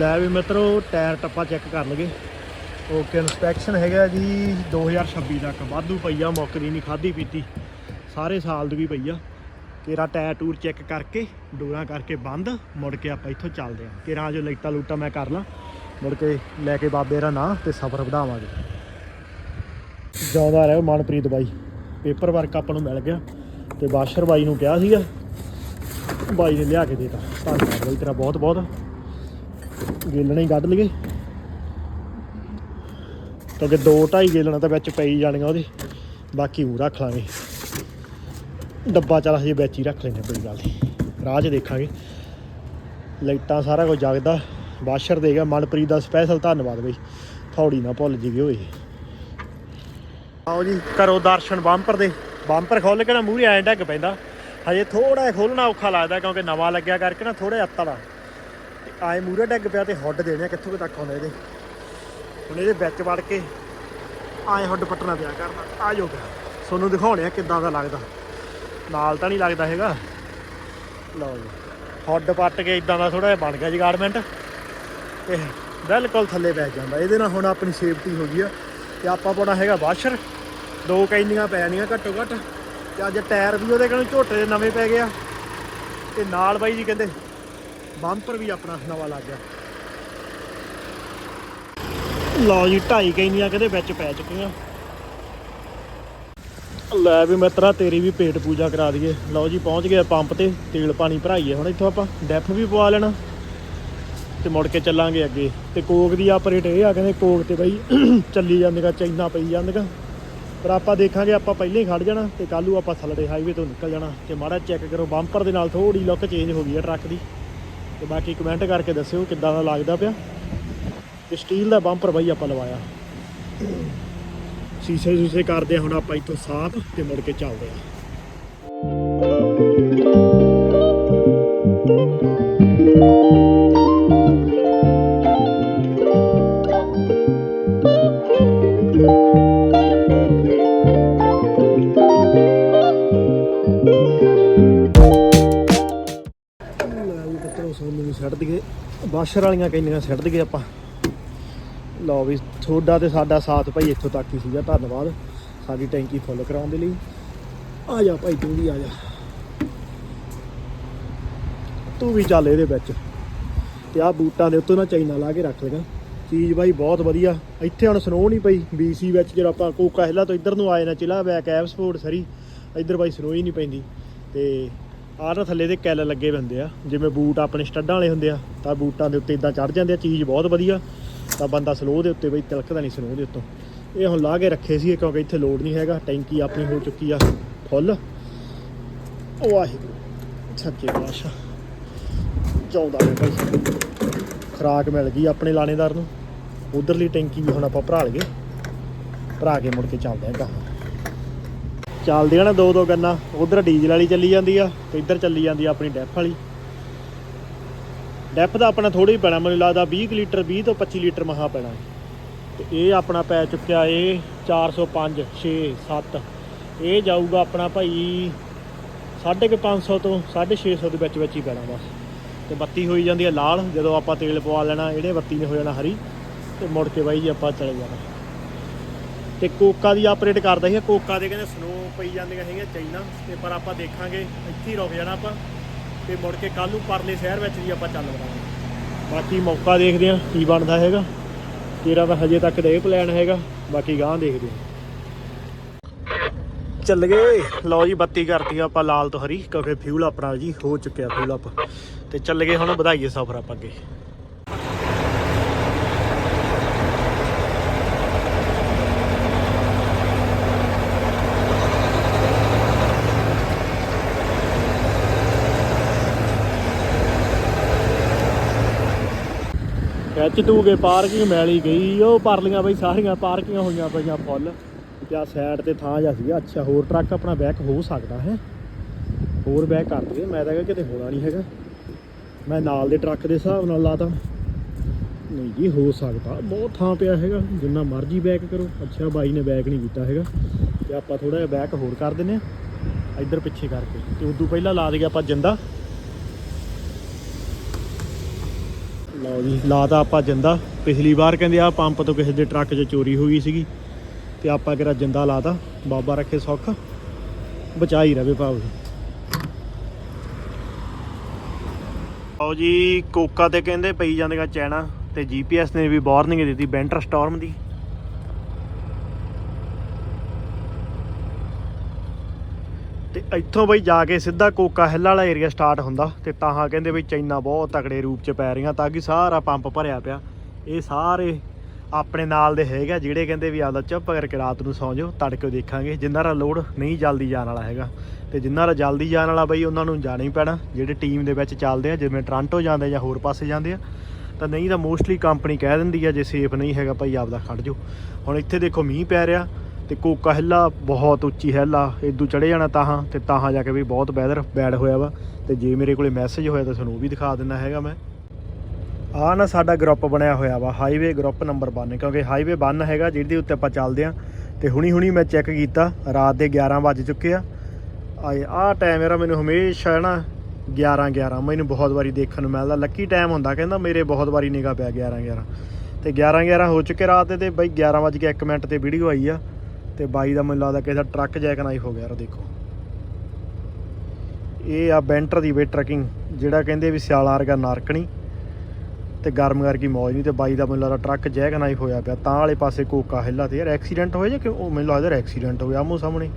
A: ਲੈ ਵੀ ਮਿੱਤਰੋ, ਟਾਇਰ ਟੱਪਾ ਚੈੱਕ ਕਰ ਲਗੇ ਓਕੇ ਇਨਸਪੈਕਸ਼ਨ ਹੈਗਾ ਜੀ 2026 ਤੱਕ। ਵਾਧੂ ਪਈ ਆ ਮੁੱਕਦੀ ਨਹੀਂ ਖਾਦੀ ਪੀਤੀ। ਸਾਰੇ ਸਾਲ ਦੀ ਵੀ ਪਈ ਆ। ਕੇਰਾ ਟਾਇਰ ਟੂਰ ਚੈੱਕ ਕਰਕੇ, ਡੋਰਾਂ ਕਰਕੇ ਬੰਦ, ਮੁੜ ਕੇ ਆਪਾਂ ਇੱਥੋਂ ਚੱਲਦੇ ਆ। ਕੇਰਾ ਜੋ ਲਾਈਟਾਂ ਲੂਟਾਂ ਮੈਂ ਕਰ ਲਾਂ। ਮੁੜ ਕੇ ਲੈ ਕੇ ਬਾਬੇ ਦਾ ਨਾਂ ਤੇ ਸਫ਼ਰ ਵਧਾਵਾਂਗੇ। ਜਿਉਂਦਾ ਰਹਿ ਮਨਪ੍ਰੀਤ ਬਾਈ। ਪੇਪਰ ਵਰਕ ਆਪਾਂ ਨੂੰ ਮਿਲ ਗਿਆ। ਤੇ ਬਾਸ਼ਰ ਬਾਈ ਨੂੰ ਕਿਹਾ ਸੀਗਾ, ਬਾਈ ਨੇ ਲਿਆ ਕੇ ਦੇਤਾ। ਧੰਨਵਾਦ ਬਾਈ ਤੇਰਾ ਬਹੁਤ ਬਹੁਤ ਗੇਲਣੇ ਹੀ ਕੱਢ ਲਈਏ। ਕਿਉਂਕਿ ਦੋ ਢਾਈ ਗੇਲਣਾ ਤਾਂ ਵਿੱਚ ਪਈ ਜਾਣੀਆਂ ਉਹਦੇ। ਬਾਕੀ ਉਹ ਰੱਖ ਲਾਂਗੇ। ਡੱਬਾ ਚੱਲ ਹਜੇ ਵਿੱਚ ਹੀ ਰੱਖ ਲੈਂਦੇ ਕੋਈ ਗੱਲ ਨਹੀਂ। ਰਾਹ 'ਚ ਦੇਖਾਂਗੇ। ਲਾਈਟਾਂ ਸਾਰਾ ਕੁਝ ਜਗਦਾ। ਬਾਸ਼ਰ ਦੇਗਾ ਮਨਪ੍ਰੀਤ ਦਾ ਸਪੈਸ਼ਲ ਧੰਨਵਾਦ ਬਈ। ਥੌੜੀ ਨਾ ਭੁੱਲ ਜੀ ਹੋਏ। ਆਓ ਜੀ ਕਰੋ ਦਰਸ਼ਨ ਬੰਪਰ ਦੇ। ਬੰਪਰ ਖੋਲ ਕੇ ਨਾ ਮੂਹਰੇ ਐਂ ਡੱਗ ਪੈਂਦਾ। ਹਜੇ ਥੋੜਾ ਜਿਹਾ ਖੋਲਣਾ ਔਖਾ ਲੱਗਦਾ ਕਿਉਂਕਿ ਨਵਾਂ ਲੱਗਿਆ ਕਰਕੇ ਨਾ ਥੋੜਾ ਅੱਤੜ ਆ ਤੇ ਆਏ ਮੂਹਰੇ ਡੱਗ ਪਿਆ ਤੇ ਹੁੱਡ ਦੇਣੇ ਆ, ਕਿੱਥੋਂ ਕੁ ਤੱਕ ਆਉਂਦਾ ਇਹਦੇ? ਹੁਣ ਇਹਦੇ ਵਿੱਚ ਵੜ ਕੇ ਆਏ ਹੁੱਡ ਪੱਟਣਾ ਪਿਆ ਕਰਨਾ। ਆ ਜੋ ਗਿਆ ਤੁਹਾਨੂੰ ਦਿਖਾਉਣੇ ਆ ਕਿੱਦਾਂ ਦਾ ਲੱਗਦਾ। ਨਾਲ ਤਾਂ ਨਹੀਂ ਲੱਗਦਾ ਹੈਗਾ। ਲਓ ਜੀ, ਹੁੱਡ ਪੱਟ ਕੇ ਇਦਾਂ ਦਾ ਥੋੜਾ ਜਿਹਾ ਬਣ ਗਿਆ ਜੀ ਗਾਰਮੈਂਟ ਤੇ ਬਿਲਕੁਲ ਥੱਲੇ ਬੈਠ ਜਾਂਦਾ। ਇਹਦੇ ਨਾਲ ਹੁਣ ਆਪਣੀ ਸੇਫਟੀ ਹੋ ਗਈ ਆ। ਤੇ ਆਪਾਂ ਪਾਉਣਾ ਹੈਗਾ ਵਾਸ਼ਰ ਦੋ ਕੈਨੀਆਂ ਪੈਣੀਆਂ ਘੱਟੋ ਘੱਟ। ਤੇ ਅੱਜ ਟਾਇਰ ਵੀ ਉਹਦੇ ਕਹਿੰਦੇ ਝੋਟੇ ਦੇ ਨਵੇਂ ਪੈ ਗਿਆ ਤੇ ਨਾਲ ਬਾਈ ਜੀ ਕਹਿੰਦੇ ਬੰਪਰ ਵੀ ਆਪਣਾ ਨਵਾਂ ਲੱਗ ਗਿਆ। ਲਓ ਜੀ, ਢਾਈ ਕੈਨੀਆਂ ਕਹਿੰਦੇ ਵਿੱਚ ਪੈ ਚੁੱਕੀਆਂ। ਲੈ ਵੀ ਮਿੱਤਰਾ, ਤੇਰੀ ਵੀ ਪੇਟ ਪੂਜਾ ਕਰਾ ਦਈਏ। ਲਓ ਜੀ, ਪਹੁੰਚ ਗਏ ਪੰਪ ਤੇ, ਤੇਲ ਪਾਣੀ ਭਰਾਈਏ ਹੁਣ ਇੱਥੋਂ ਆਪਾਂ। ਡੈਫ ਵੀ ਪਵਾ ਲੈਣਾ ਤੇ ਮੁੜ ਕੇ ਚੱਲਾਂਗੇ ਅੱਗੇ। ਤੇ ਕੋਕ ਦੀ ਆਪਰੇਟ ਇਹ ਆ, ਕਹਿੰਦੇ ਕੋਕ ਤੇ ਬਈ ਚੱਲੀ ਜਾਂਦੀਆਂ ਚੈਨਾ ਪਈ ਜਾਂਦੇਗਾ ਪਰ ਆਪਾਂ ਦੇਖਾਂਗੇ, ਆਪਾਂ ਪਹਿਲਾਂ ਹੀ ਖੜ ਜਾਣਾ ਤੇ ਕੱਲੂ ਆਪਾਂ ਥੱਲੜੇ ਹਾਈਵੇ ਤੋਂ ਨਿਕਲ ਜਾਣਾ। ਤੇ ਮਾੜਾ ਚੈੱਕ ਕਰੋ, ਬੰਪਰ ਦੇ ਨਾਲ ਥੋੜੀ ਲੁੱਕ ਚੇਂਜ ਹੋ ਗਈ ਆ ਟਰੱਕ ਦੀ। ਤੇ ਬਾਕੀ ਕਮੈਂਟ ਕਰਕੇ ਦੱਸਿਓ ਕਿੱਦਾਂ ਦਾ ਲੱਗਦਾ ਪਿਆ। ਤੇ ਸਟੀਲ ਦਾ ਬੰਪਰ ਬਈ ਆਪਾਂ ਲਵਾਇਆ। ਸ਼ੀਸ਼ੇ ਸ਼ੀਸ਼ੇ ਕਰਦੇ ਆ, ਹੁਣ ਆਪਾਂ ਇੱਥੋਂ ਸਾਫ਼ ਤੇ ਮੁੜ ਕੇ ਚੱਲਦੇ ਆ। ਬਾਸ਼ਰ ਵਾਲੀਆਂ ਕਹਿੰਦੀਆਂ ਛੱਡ ਦਈਏ ਆਪਾਂ। ਲਓ ਵੀ ਤੁਹਾਡਾ ਤੇ ਸਾਡਾ ਸਾਥ ਭਾਈ ਇੱਥੋਂ ਤੱਕ ਹੀ ਸੀਗਾ, ਧੰਨਵਾਦ। ਸਾਡੀ ਟੈਂਕੀ ਫੁੱਲ ਕਰਾਉਣ ਦੇ ਲਈ। ਆ ਜਾ ਭਾਈ, ਤੂੰ ਵੀ ਆ ਜਾ। ਤੂੰ ਵੀ ਚੱਲ ਇਹਦੇ ਵਿੱਚ। ਤੇ ਆ ਬੂਟਾਂ ਦੇ ਉੱਤੋਂ ਨਾ ਚਾਈਨਾ ਲਾ ਕੇ ਰੱਖ ਲਗਾ ਚੀਜ਼ ਬਾਈ ਬਹੁਤ ਵਧੀਆ। ਇੱਥੇ ਹੁਣ ਸਨੋ ਨਹੀਂ ਪਈ BC ਵਿੱਚ ਜਦੋਂ ਆਪਾਂ ਕੋਕਾ ਹਿੱਲਾ ਤੋਂ ਇੱਧਰ ਨੂੰ ਆਏ ਨਾ, ਚਿਲਾ ਬੈਕ ਐਪਸਪੋਰਟ ਸਰੀ। ਇੱਧਰ ਬਾਈ ਸਨੋ ਹੀ ਨਹੀਂ ਪੈਂਦੀ। ਤੇ ਆਹ ਨਾ ਥੱਲੇ ਦੇ ਕੈਲ ਲੱਗੇ ਹੋਏ ਹੁੰਦੇ ਆ। ਜਿਵੇਂ ਬੂਟ ਆਪਣੇ ਸਟੱਡਾਂ ਵਾਲੇ ਹੁੰਦੇ ਆ, ਤਾਂ ਬੂਟਾਂ ਦੇ ਉੱਤੇ ਇਦਾਂ ਚੜ ਜਾਂਦੇ ਆ, ਚੀਜ਼ ਬਹੁਤ ਵਧੀਆ। ਤਾਂ ਬੰਦਾ ਸਲੋ ਦੇ ਉੱਤੇ ਬਈ ਤਿਲਕਦਾ ਨਹੀਂ ਸਨੋ ਦੇ ਉੱਤੋਂ। ਇਹ ਹੁਣ ਲਾ ਕੇ ਰੱਖੇ ਸੀ ਕਿਉਂਕਿ ਇੱਥੇ ਲੋਡ ਨਹੀਂ ਹੈਗਾ, ਟੈਂਕੀ ਆਪਣੀ ਹੋ ਚੁੱਕੀ ਆ ਫੁੱਲ। ਉਹ ਵਾਹਿਗੁਰੂ, ਸੱਚੇ ਪਾਤਸ਼ਾਹ। ਚਾਹੁੰਦਾ ਹੈ ਭਾਈ। ਖਰਾਕ ਮਿਲ ਗਈ ਆਪਣੇ ਲਾਣੇਦਾਰ ਨੂੰ। ਉਧਰਲੀ ਟੈਂਕੀ ਵੀ ਹੁਣ ਆਪਾਂ ਭਰਾ ਲਈਏ ਭਰਾ ਕੇ ਮੁੜ ਕੇ ਚੱਲਦੇ ਆਂ ਗਾਹਾਂ। ਚੱਲਦੇ ਆ ਨਾ ਦੋ ਦੋ ਗੰਨਾ, ਉਧਰ ਡੀਜ਼ਲ ਵਾਲੀ ਚੱਲੀ ਜਾਂਦੀ ਆ ਤੇ ਇੱਧਰ ਚੱਲੀ ਜਾਂਦੀ ਆ ਆਪਣੀ ਡੈਫ ਵਾਲੀ। ਡੈਫ ਦਾ ਆਪਣਾ ਥੋੜੀ ਪੈਣਾ, ਮੈਨੂੰ ਲੱਗਦਾ 20 ਕੁ ਲੀਟਰ 20 ਤੋਂ 25 ਲੀਟਰ ਮਹਾ ਪੈਣਾ। ਤੇ ਇਹ ਆਪਣਾ ਪੈ ਚੁੱਕਿਆ ਇਹ 405 6 7 ਇਹ ਜਾਊਗਾ ਆਪਣਾ ਭਾਈ 550 ਤੋਂ 650 ਦੇ ਵਿੱਚ ਵਿੱਚ ਹੀ ਪੈਣਾ ਬਸ। ਤੇ ਬੱਤੀ ਹੋਈ ਜਾਂਦੀ ਹੈ ਲਾਲ, ਜਦੋਂ ਆਪਾਂ ਤੇਲ ਪਵਾ ਲੈਣਾ, ਇਹਨੇ ਬੱਤੀ ਨੇ ਹੋ ਜਾਣਾ ਹਰੀ। ਤੇ ਮੁੜ ਕੇ ਬਾਈ ਜੀ ਆਪਾਂ ਚਲੇ ਜਾਣਾ। ਤੇ ਕੋਕਾ ਦੀ ਆਪਰੇਟ ਕਰਦਾ ਸੀ ਕੋਕਾ ਦੇ ਕਹਿੰਦੇ ਸਨੋ ਪਈ ਜਾਂਦੀਆਂ ਹੈਗੀਆਂ ਚਾਈਨਾ ਤੇ ਪਰ ਆਪਾਂ ਦੇਖਾਂਗੇ, ਇੱਥੇ ਹੀ ਰੁਕ ਜਾਣਾ ਆਪਾਂ, ਤੇ ਮੁੜ ਕੇ ਕੱਲ ਨੂੰ ਪਰਲੇ ਸ਼ਹਿਰ ਵਿੱਚ ਵੀ ਆਪਾਂ ਚੱਲ ਵੜਾਂਗੇ। ਬਾਕੀ ਮੌਕਾ ਦੇਖਦੇ ਹਾਂ, ਕੀ ਬਣਦਾ ਹੈਗਾ, ਤੇਰਾ ਤਾਂ ਹਜੇ ਤੱਕ ਦਾ ਇਹ ਪਲਾਨ ਹੈਗਾ, ਬਾਕੀ ਗਾਂ ਦੇਖਦੇ ਹਾਂ। ਚੱਲ ਗਏ, ਲਓ ਜੀ, ਬੱਤੀ ਕਰਤੀ ਆਪਾਂ ਲਾਲ ਤੋਂ ਹਰੀ ਕਿਉਂਕਿ ਫਿਊਲ ਆਪਣਾ ਜੀ ਹੋ ਚੁੱਕਿਆ ਫਿਊਲ ਅਪ ਤੇ ਚੱਲ ਗਏ ਹੁਣ ਵਧਾਈਏ ਸਫ਼ਰ ਆਪਾਂ ਅੱਗੇ। ਖਿੱਚ ਤੂ ਕੇ ਪਾਰਕਿੰਗ ਮੈਲੀ ਗਈ। ਉਹ ਪਰਲੀਆਂ ਬਈ ਸਾਰੀਆਂ ਪਾਰਕਿੰਗਾਂ ਹੋਈਆਂ ਪਈਆਂ ਫੁੱਲ। ਤੇ ਆ ਸਾਈਡ ਤੇ ਥਾਂ ਜਾ ਸੀਗਾ। ਅੱਛਾ, ਹੋਰ ਟਰੱਕ ਆਪਣਾ ਬੈਕ ਹੋ ਸਕਦਾ ਹੈ। ਹੋਰ ਬੈਕ ਕਰ ਦਈਏ। ਮੈਂ ਤਾਂ ਕਿਹਾ ਕਿਤੇ ਹੋਣਾ ਨਹੀਂ ਹੈਗਾ। ਮੈਂ ਨਾਲ ਦੇ ਟਰੱਕ ਦੇ ਹਿਸਾਬ ਨਾਲ ਲਾਤਾ। ਨਹੀਂ ਜੀ, ਹੋ ਸਕਦਾ। ਬਹੁਤ ਥਾਂ ਪਿਆ ਹੈਗਾ। ਜਿੰਨਾ ਮਰਜ਼ੀ ਬੈਕ ਕਰੋ। ਅੱਛਾ, ਬਾਈ ਨੇ ਬੈਕ ਨਹੀਂ ਕੀਤਾ ਹੈਗਾ। ਤੇ ਆਪਾਂ ਥੋੜਾ ਜਿਹਾ ਬੈਕ ਹੋਰ ਕਰ ਦਿੰਨੇ ਆ ਇੱਧਰ ਪਿੱਛੇ ਕਰਕੇ। ਤੇ ਉਦੋਂ ਪਹਿਲਾਂ ਲਾ ਦਈਏ ਆਪਾਂ ਜਿੰਦਾ। ਲਓ ਜੀ ਲਾਤਾ ਆਪਾਂ ਜਿੰਦਾ। ਪਿਛਲੀ ਵਾਰ ਕਹਿੰਦੇ ਆ ਪੰਪ ਤੋਂ ਕਿਸੇ ਦੇ ਟਰੱਕ 'ਚ ਚੋਰੀ ਹੋ ਗਈ ਸੀਗੀ। ਤੇ ਆਪਾਂ ਕਿਹੜਾ ਜਿੰਦਾ ਲਾਤਾ ਬਾਬਾ ਰੱਖੇ ਸੁੱਖ। ਬਚਾਈ ਰਵੇ ਭਾਵ। ਆਓ ਜੀ, ਕੋਕਾ ਤੇ ਕਹਿੰਦੇ ਪਈ ਜਾਂਦੀਆਂ ਚੈਨਾ, ਤੇ ਜੀਪੀਐਸ ਨੇ ਵੀ ਵਾਰਨਿੰਗ ਦਿੱਤੀ ਬੈਂਟਰ ਸਟਾਰਮ ਦੀ। ਇੱਥੋਂ ਬਈ ਜਾ ਕੇ ਸਿੱਧਾ ਕੋਕਾ ਹਿੱਲ ਵਾਲਾ ਏਰੀਆ ਸਟਾਰਟ ਹੁੰਦਾ ਤੇ ਤਾਂ ਕਹਿੰਦੇ ਬਈ ਚੈਨਾ ਬਹੁਤ ਤਕੜੇ ਰੂਪ ਚ ਪੈ ਰਹੀਆਂ ਤਾਂ ਕਿ ਸਾਰਾ ਪੰਪ ਭਰਿਆ ਪਿਆ। ਇਹ ਸਾਰੇ ਆਪਣੇ ਨਾਲ ਦੇ ਹੈਗਾ ਜਿਹੜੇ ਕਹਿੰਦੇ ਵੀ ਆਪਦਾ ਚੁੱਪ ਕਰਕੇ ਰਾਤ ਨੂੰ ਸੌਂ ਜਾਓ, ਤੜਕੇ ਦੇਖਾਂਗੇ। ਜਿੰਨਾਂ ਦਾ ਲੋਡ ਨਹੀਂ ਜਲਦੀ ਜਾਣ ਵਾਲਾ ਹੈਗਾ। ਤੇ ਜਿੰਨਾਂ ਦਾ ਜਲਦੀ ਜਾਣ ਵਾਲਾ ਬਈ ਉਹਨਾਂ ਨੂੰ ਜਾਣਾ ਹੀ ਪੈਣਾ। ਜਿਹੜੇ ਟੀਮ ਦੇ ਵਿੱਚ ਚੱਲਦੇ ਆ, ਜਿਵੇਂ ਟ੍ਰਾਂਟੋ ਜਾਂਦੇ ਜਾਂ ਹੋਰ ਪਾਸੇ ਜਾਂਦੇ ਆ, ਤਾਂ ਨਹੀਂ ਤਾਂ ਮੋਸਟਲੀ ਕੰਪਨੀ ਕਹਿ ਦਿੰਦੀ ਆ, ਜੇ ਸੇਫ ਨਹੀਂ ਹੈਗਾ ਭਾਈ ਆਪਦਾ ਖੜ ਜਾਓ। ਹੁਣ ਇੱਥੇ ਦੇਖੋ ਮੀਂਹ ਪੈ ਰਿਹਾ। ਤੇ ਕੋਕਾ ਹਿੱਲਾ ਬਹੁਤ ਉੱਚੀ ਹਿੱਲਾ ਇਦੋਂ ਚੜੇ ਜਾਣਾ ਤਾਹਾਂ, ਤੇ ਤਾਹਾਂ ਜਾ ਕੇ ਵੀ ਬਹੁਤ ਵੈਦਰ ਬੈਡ ਹੋਇਆ ਵਾ। ਤੇ ਜੇ ਮੇਰੇ ਕੋਲੇ ਮੈਸੇਜ ਹੋਇਆ ਤਾਂ ਤੁਹਾਨੂੰ ਉਹ ਵੀ ਦਿਖਾ ਦਿੰਦਾ ਹੈਗਾ ਮੈਂ। ਆ ਨਾ ਸਾਡਾ ਗਰੁੱਪ ਬਣਿਆ ਹੋਇਆ ਵਾ ਹਾਈਵੇ ਗਰੁੱਪ ਨੰਬਰ 1 ਕਿਉਂਕਿ ਹਾਈਵੇ 1 ਹੈਗਾ ਜਿਹਦੇ ਉੱਤੇ ਆਪਾਂ ਚੱਲਦੇ ਆ। ਤੇ ਹੁਣੀ ਹੁਣੀ ਮੈਂ ਚੈੱਕ ਕੀਤਾ, ਰਾਤ ਦੇ 11 ਵੱਜ ਚੁੱਕੇ ਆ। ਆਏ ਆ ਟਾਈਮ ਯਾਰ ਮੈਨੂੰ ਹਮੇਸ਼ਾ ਨਾ 11 11 ਮੈਨੂੰ ਬਹੁਤ ਵਾਰੀ ਦੇਖਣ ਨੂੰ ਮਿਲਦਾ। ਲੱਕੀ ਟਾਈਮ ਹੁੰਦਾ, ਕਹਿੰਦਾ ਮੇਰੇ ਬਹੁਤ ਵਾਰੀ ਨਿਗਾ ਪਿਆ 11 11 ਤੇ 11 11 ਹੋ ਚੁੱਕੇ ਰਾਤ ਦੇ, ਤੇ ਬਈ 11 ਵੱਜ ਕੇ 1 ਮਿੰਟ ਤੇ ਵੀਡੀਓ ਆਈ ਆ। ਤੇ ਬਾਈ ਦਾ ਮੈਨੂੰ ਲੱਗਦਾ ਕਿਸੇ ਦਾ ਟਰੱਕ ਜੈਕ ਨਾਈਫ ਹੋ ਗਿਆ ਯਾਰ, ਦੇਖੋ। ਇਹ ਆ ਬੈਂਟਰ ਦੀ ਵੇ ਟਰਕਿੰਗ ਜਿਹੜਾ ਕਹਿੰਦੇ ਵੀ ਸਿਆਲਾ ਵਰਗਾ ਨਰਕਣੀ ਤੇ ਗਰਮ ਕਰਕੇ ਮੌਜ ਨਹੀਂ, ਤੇ ਬਾਈ ਦਾ ਮੈਨੂੰ ਲੱਗਦਾ ਟਰੱਕ ਜੈਕ ਨਾਈਫ ਹੋਇਆ ਪਿਆ, ਤਾਂ ਵਾਲੇ ਪਾਸੇ ਕੋਕਾ ਹਿੱਲਾ ਤੇ। ਯਾਰ ਐਕਸੀਡੈਂਟ ਹੋਇਆ ਜਾਂ ਕਿ ਉਹ ਮੈਨੂੰ ਲੱਗਦਾ ਐਕਸੀਡੈਂਟ ਹੋ ਗਿਆ ਆਮੋ ਸਾਹਮਣੇ।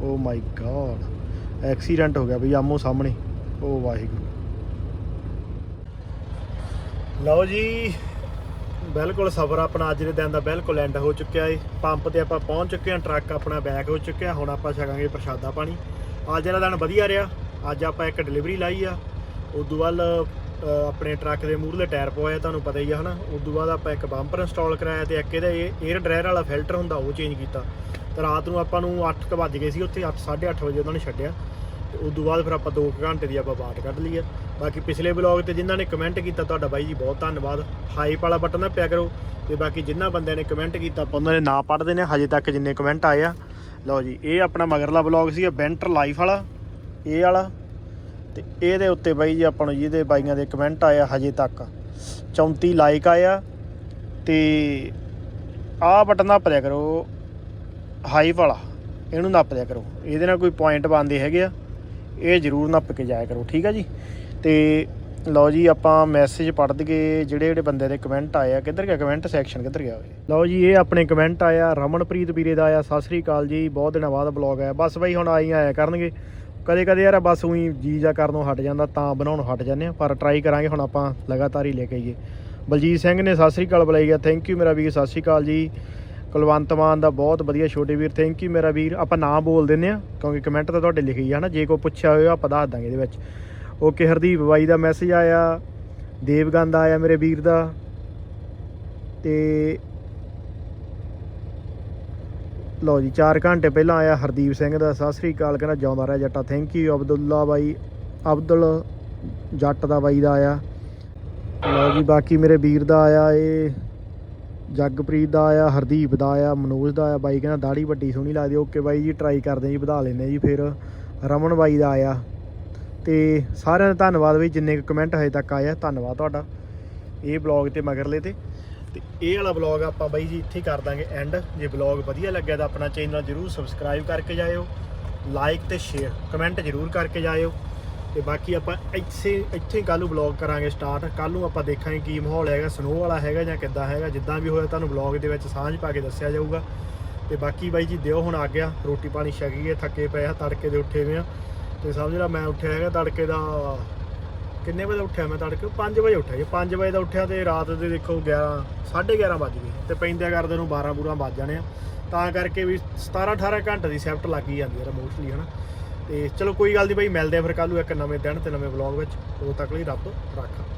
A: ਓ ਮਾਈ ਗॉड ਐਕਸੀਡੈਂਟ ਹੋ ਗਿਆ ਬਈ ਆਮੋ ਸਾਹਮਣੇ। ਓ ਵਾਹਿਗੁਰੂ। ਲਓ ਜੀ ਬਿਲਕੁਲ ਸਫ਼ਰ ਆਪਣਾ ਅੱਜ ਦੇ ਦਿਨ ਦਾ ਬਿਲਕੁਲ ਐਂਡ ਹੋ ਚੁੱਕਿਆ ਏ। ਪੰਪ ਤੇ ਆਪਾਂ ਪਹੁੰਚ ਚੁੱਕੇ ਹਾਂ ਟਰੱਕ ਆਪਣਾ ਬੈਕ ਹੋ ਚੁੱਕਿਆ। ਹੁਣ ਆਪਾਂ ਛਕਾਂਗੇ ਪ੍ਰਸ਼ਾਦਾ ਪਾਣੀ। ਅੱਜ ਦਾ ਦਿਨ ਵਧੀਆ ਰਿਹਾ। ਅੱਜ ਆਪਾਂ ਇੱਕ ਡਿਲੀਵਰੀ ਲਾਈ ਆ। ਉਦੋਂ ਵੱਲ ਅ, ਆਪਣੇ ਟਰੱਕ ਦੇ ਮੂਹਰਲੇ ਟਾਇਰ ਪਵਾਏ ਤੁਹਾਨੂੰ ਪਤਾ ਹੀ ਆ ਹਨਾ। ਉਦੋਂ ਬਾਅਦ ਆਪਾਂ ਇੱਕ ਬੰਪਰ ਇੰਸਟਾਲ ਕਰਾਇਆ ਤੇ ਇੱਕ ਇਹਦਾ 에ਅਰ ਡਰਾਇਰ ਵਾਲਾ ਫਿਲਟਰ ਹੁੰਦਾ ਉਹ ਚੇਂਜ ਕੀਤਾ। ਤੇ ਰਾਤ ਨੂੰ ਆਪਾਂ ਨੂੰ 8:00 ਵੱਜ ਗਏ ਸੀ ਉੱਥੇ 8:30 ਵਜੇ ਉਹਨਾਂ ਨੇ ਛੱਡਿਆ। ਤੇ ਤੋਂ ਬਾਅਦ ਫਿਰ ਆਪਾਂ 2 ਘੰਟੇ ਦੀ ਆਪਾਂ ਬਾਤ ਕੱਢ ਲਈ ਆ। ਬਾਕੀ ਪਿਛਲੇ ਵਲੌਗ ਤੇ ਜਿਨ੍ਹਾਂ ਨੇ ਕਮੈਂਟ ਕੀਤਾ, ਤੁਹਾਡਾ ਬਾਈ ਜੀ ਬਹੁਤ ਧੰਨਵਾਦ। ਹਾਈਪ ਵਾਲਾ ਬਟਨ ਪਿਆ ਕਰੋ ਤੇ ਬਾਕੀ ਜਿਨ੍ਹਾਂ ਬੰਦਿਆਂ ਨੇ ਕਮੈਂਟ ਕੀਤਾ, ਆਪਾਂ ਉਹਨਾਂ ਦੇ ਨਾਂ ਪੜ੍ਹਦੇ ਨੇ ਹਜੇ ਤੱਕ ਜਿੰਨੇ ਕਮੈਂਟ ਆਏ ਆ। ਲਓ ਜੀ, ਇਹ ਆਪਣਾ ਮਗਰਲਾ ਵਲੌਗ ਸੀ ਬੈਂਟਰ ਲਾਈਫ ਵਾਲਾ, ਇਹ ਵਾਲਾ। ਤੇ ਇਹਦੇ ਉੱਤੇ ਬਾਈ ਜੀ ਆਪਾਂ ਨੂੰ ਜਿਹਦੇ ਬਾਈਆਂ ਦੇ ਕਮੈਂਟ ਆਇਆ ਹਜੇ ਤੱਕ। 34 ਲਾਈਕ ਆਇਆ ਤੇ ਆਹ ਬਟਨ ਨੱਪ ਲਿਆ ਕਰੋ ਹਾਈਪ ਵਾਲਾ, ਇਹਨੂੰ ਨੱਪ ਲਿਆ ਕਰੋ। ਇਹਦੇ ਨਾਲ ਕੋਈ ਪੁਆਇੰਟ ਬਣਦੇ ਹੈਗੇ ਆ। ਇਹ ਜ਼ਰੂਰ ਨੱਪ ਕੇ ਜਾਇਆ ਕਰੋ, ਠੀਕ ਆ ਜੀ? ਤੇ ਲਓ ਜੀ, ਆਪਾਂ ਮੈਸੇਜ ਪੜ੍ਹ ਦਈਏ, ਜਿਹੜੇ ਜਿਹੜੇ ਬੰਦੇ ਦੇ ਕਮੈਂਟ ਆਏ ਆ, ਕਿੱਧਰ ਗਿਆ ਕਮੈਂਟ ਸੈਕਸ਼ਨ ਕਿੱਧਰ ਗਿਆ ਓਏ ਲਓ ਜੀ, ਇਹ ਆਪਣੇ ਕਮੈਂਟ ਆਇਆ, ਰਮਨਪ੍ਰੀਤ ਵੀਰੇ ਦਾ ਆਇਆ, ਸਤਿ ਸ੍ਰੀ ਅਕਾਲ ਜੀ, ਬਹੁਤ ਦਿਨਾਂ ਬਾਅਦ ਬਲੌਗ ਆਇਆ। ਬਸ ਬਈ, ਹੁਣ ਆਈ ਆਇਆ ਕਰਨਗੇ। ਕਦੇ ਕਦੇ ਯਾਰ ਬਸ ਉਹੀ ਜੀ ਜਾ ਕਰਨੋਂ ਹਟ ਜਾਂਦਾ, ਤਾਂ ਬਣਾਉਣੋਂ ਹਟ ਜਾਂਦੇ ਆ, ਪਰ ਟਰਾਈ ਕਰਾਂਗੇ, ਹੁਣ ਆਪਾਂ ਲਗਾਤਾਰ ਹੀ ਲੈ ਕੇ ਆਈਏ। ਬਲਜੀਤ ਸਿੰਘ ਨੇ, ਸਤਿ ਸ੍ਰੀ ਅਕਾਲ ਬੁਲਾਈ ਗਿਆ ਥੈਂਕ ਯੂ ਮੇਰਾ ਵੀਰ, ਸਤਿ ਸ੍ਰੀ ਅਕਾਲ ਜੀ। ਕੁਲਵੰਤ ਮਾਨ ਦਾ ਬਹੁਤ ਵਧੀਆ ਛੋਟੇ ਵੀਰ ਥੈਂਕ ਯੂ ਮੇਰਾ ਵੀਰ। ਆਪਾਂ ਨਾਂ ਬੋਲ ਦਿੰਨੇ ਆ ਕਿਉਂਕਿ ਕਮੈਂਟ ਤਾਂ ਤੁਹਾਡੇ ਲਿਖੇ ਹੀ ਆ ਨਾ ਜੇ ਕੋਈ ਪੁੱਛਿਆ ਹੋਇਆ ਆਪਾਂ ਦੱਸ ਦਾਂਗੇ ਇਹਦੇ ਵਿੱਚ। ਓਕੇ ਹਰਦੀਪ ਬਾਈ ਦਾ ਮੈਸੇਜ ਆਇਆ, ਦੇਵਗੰਦ ਆਇਆ ਮੇਰੇ ਵੀਰ ਦਾ, ਤੇ ਲਓ ਜੀ 4 ਘੰਟੇ ਪਹਿਲਾਂ ਆਇਆ ਹਰਦੀਪ ਸਿੰਘ ਦਾ, ਸਤਿ ਸ੍ਰੀ ਅਕਾਲ, ਕਹਿੰਦਾ ਜਿਉਂਦਾ ਰਿਹਾ ਜੱਟਾ ਥੈਂਕ ਯੂ ਅਬਦੁੱਲਾ ਬਾਈ, ਅਬਦੁਲ ਜੱਟ ਦਾ ਬਾਈ ਦਾ ਆਇਆ। ਲਓ ਜੀ, ਬਾਕੀ ਮੇਰੇ ਵੀਰ ਦਾ ਆਇਆ ਇਹ। ਜਗਪ੍ਰੀਤ ਦਾ ਆਇਆ, ਹਰਦੀਪ ਦਾ ਆਇਆ, ਮਨੋਜ ਦਾ ਆਇਆ, ਬਾਈ ਕਹਿੰਦਾ ਦਾੜੀ ਵੱਡੀ ਸੋਹਣੀ ਲੱਗਦੀ, ਓਕੇ ਬਾਈ ਜੀ ਟਰਾਈ ਕਰਦੇ ਜੀ, ਵਧਾ ਲੈਂਦੇ ਜੀ, ਫਿਰ ਰਮਨ ਬਾਈ ਦਾ ਆਇਆ। ਤੇ ਸਾਰਿਆਂ ਦਾ ਧੰਨਵਾਦ ਬਈ, ਜਿੰਨੇ ਕਮੈਂਟ ਹਜੇ ਤੱਕ ਆਇਆ ਧੰਨਵਾਦ ਤੁਹਾਡਾ। ਇਹ ਬਲੌਗ ਤੇ ਮਗਰਲੇ ਤੇ। ਤੇ ਇਹ ਵਾਲਾ ਬਲੌਗ ਆਪਾਂ ਬਾਈ ਜੀ ਇੱਥੇ ਕਰ ਦਾਂਗੇ ਐਂਡ ਜੇ ਬਲੌਗ ਵਧੀਆ ਲੱਗਿਆ ਤਾਂ ਆਪਣਾ ਚੈਨਲ ਜਰੂਰ ਸਬਸਕ੍ਰਾਈਬ ਕਰਕੇ ਜਾਇਓ। ਲਾਈਕ ਤੇ ਸ਼ੇਅਰ ਕਮੈਂਟ ਜਰੂਰ ਕਰਕੇ ਜਾਇਓ। ਤੇ ਬਾਕੀ ਆਪਾਂ ਇੱਥੇ ਇੱਥੇ ਕੱਲ ਨੂੰ ਬਲੌਗ ਕਰਾਂਗੇ ਸਟਾਰਟ ਕੱਲ ਨੂੰ ਆਪਾਂ ਦੇਖਾਂਗੇ ਕੀ ਮਾਹੌਲ ਹੈਗਾ ਸਨੋ ਵਾਲਾ ਹੈਗਾ ਜਾਂ ਕਿੱਦਾਂ ਹੈਗਾ। ਜਿੱਦਾਂ ਵੀ ਹੋਇਆ ਤੁਹਾਨੂੰ ਬਲੌਗ ਦੇ ਵਿੱਚ ਸਾਂਝ ਪਾ ਕੇ ਦੱਸਿਆ ਜਾਊਗਾ। ਤੇ ਬਾਕੀ ਬਾਈ ਜੀ, ਦਿਓ ਹੁਣ ਆ ਗਿਆ ਰੋਟੀ ਪਾਣੀ ਛਕ ਗਏ ਥੱਕੇ ਪਏ ਆ, ਤੜਕੇ ਦੇ ਉੱਠੇ ਵੇ ਆ। ਤੇ ਸਮਝ ਲਾ, ਮੈਂ ਉੱਠਿਆ ਹੈਗਾ ਤੜਕੇ ਦਾ ਕਿੰਨੇ ਵਜੇ ਉੱਠਿਆ ਮੈਂ ਤੜਕੇ? 5 ਵਜੇ ਉੱਠਿਆ ਜੀ। 5 ਵਜੇ ਦਾ ਉੱਠਿਆ ਤੇ ਰਾਤ ਦੇ ਦੇਖੋ 11 11:30 ਵੱਜ ਗਏ। ਤੇ ਪੈਂਦਿਆਂ ਕਰਦੇ ਨੂੰ 12 ਬੂਰਾ ਵੱਜ ਜਾਣੇ ਆ। ਤਾਂ ਕਰਕੇ ਵੀ 17 18 ਘੰਟੇ ਦੀ ਸ਼ਿਫਟ ਲੱਗ ਹੀ ਜਾਂਦੀ ਹੈ ਮੋਸਟਲੀ ਹਨਾ? ਤੇ ਚਲੋ ਕੋਈ ਗੱਲ ਨਹੀਂ ਬਾਈ, ਮਿਲਦੇ ਆ ਫਿਰ ਕੱਲ ਨੂੰ ਇੱਕ ਨਵੇਂ ਦਿਨ ਤੇ ਨਵੇਂ ਵਲੌਗ ਵਿੱਚ। ਉਦੋਂ ਤੱਕ ਲਈ ਰੱਬ ਰੱਖਾ।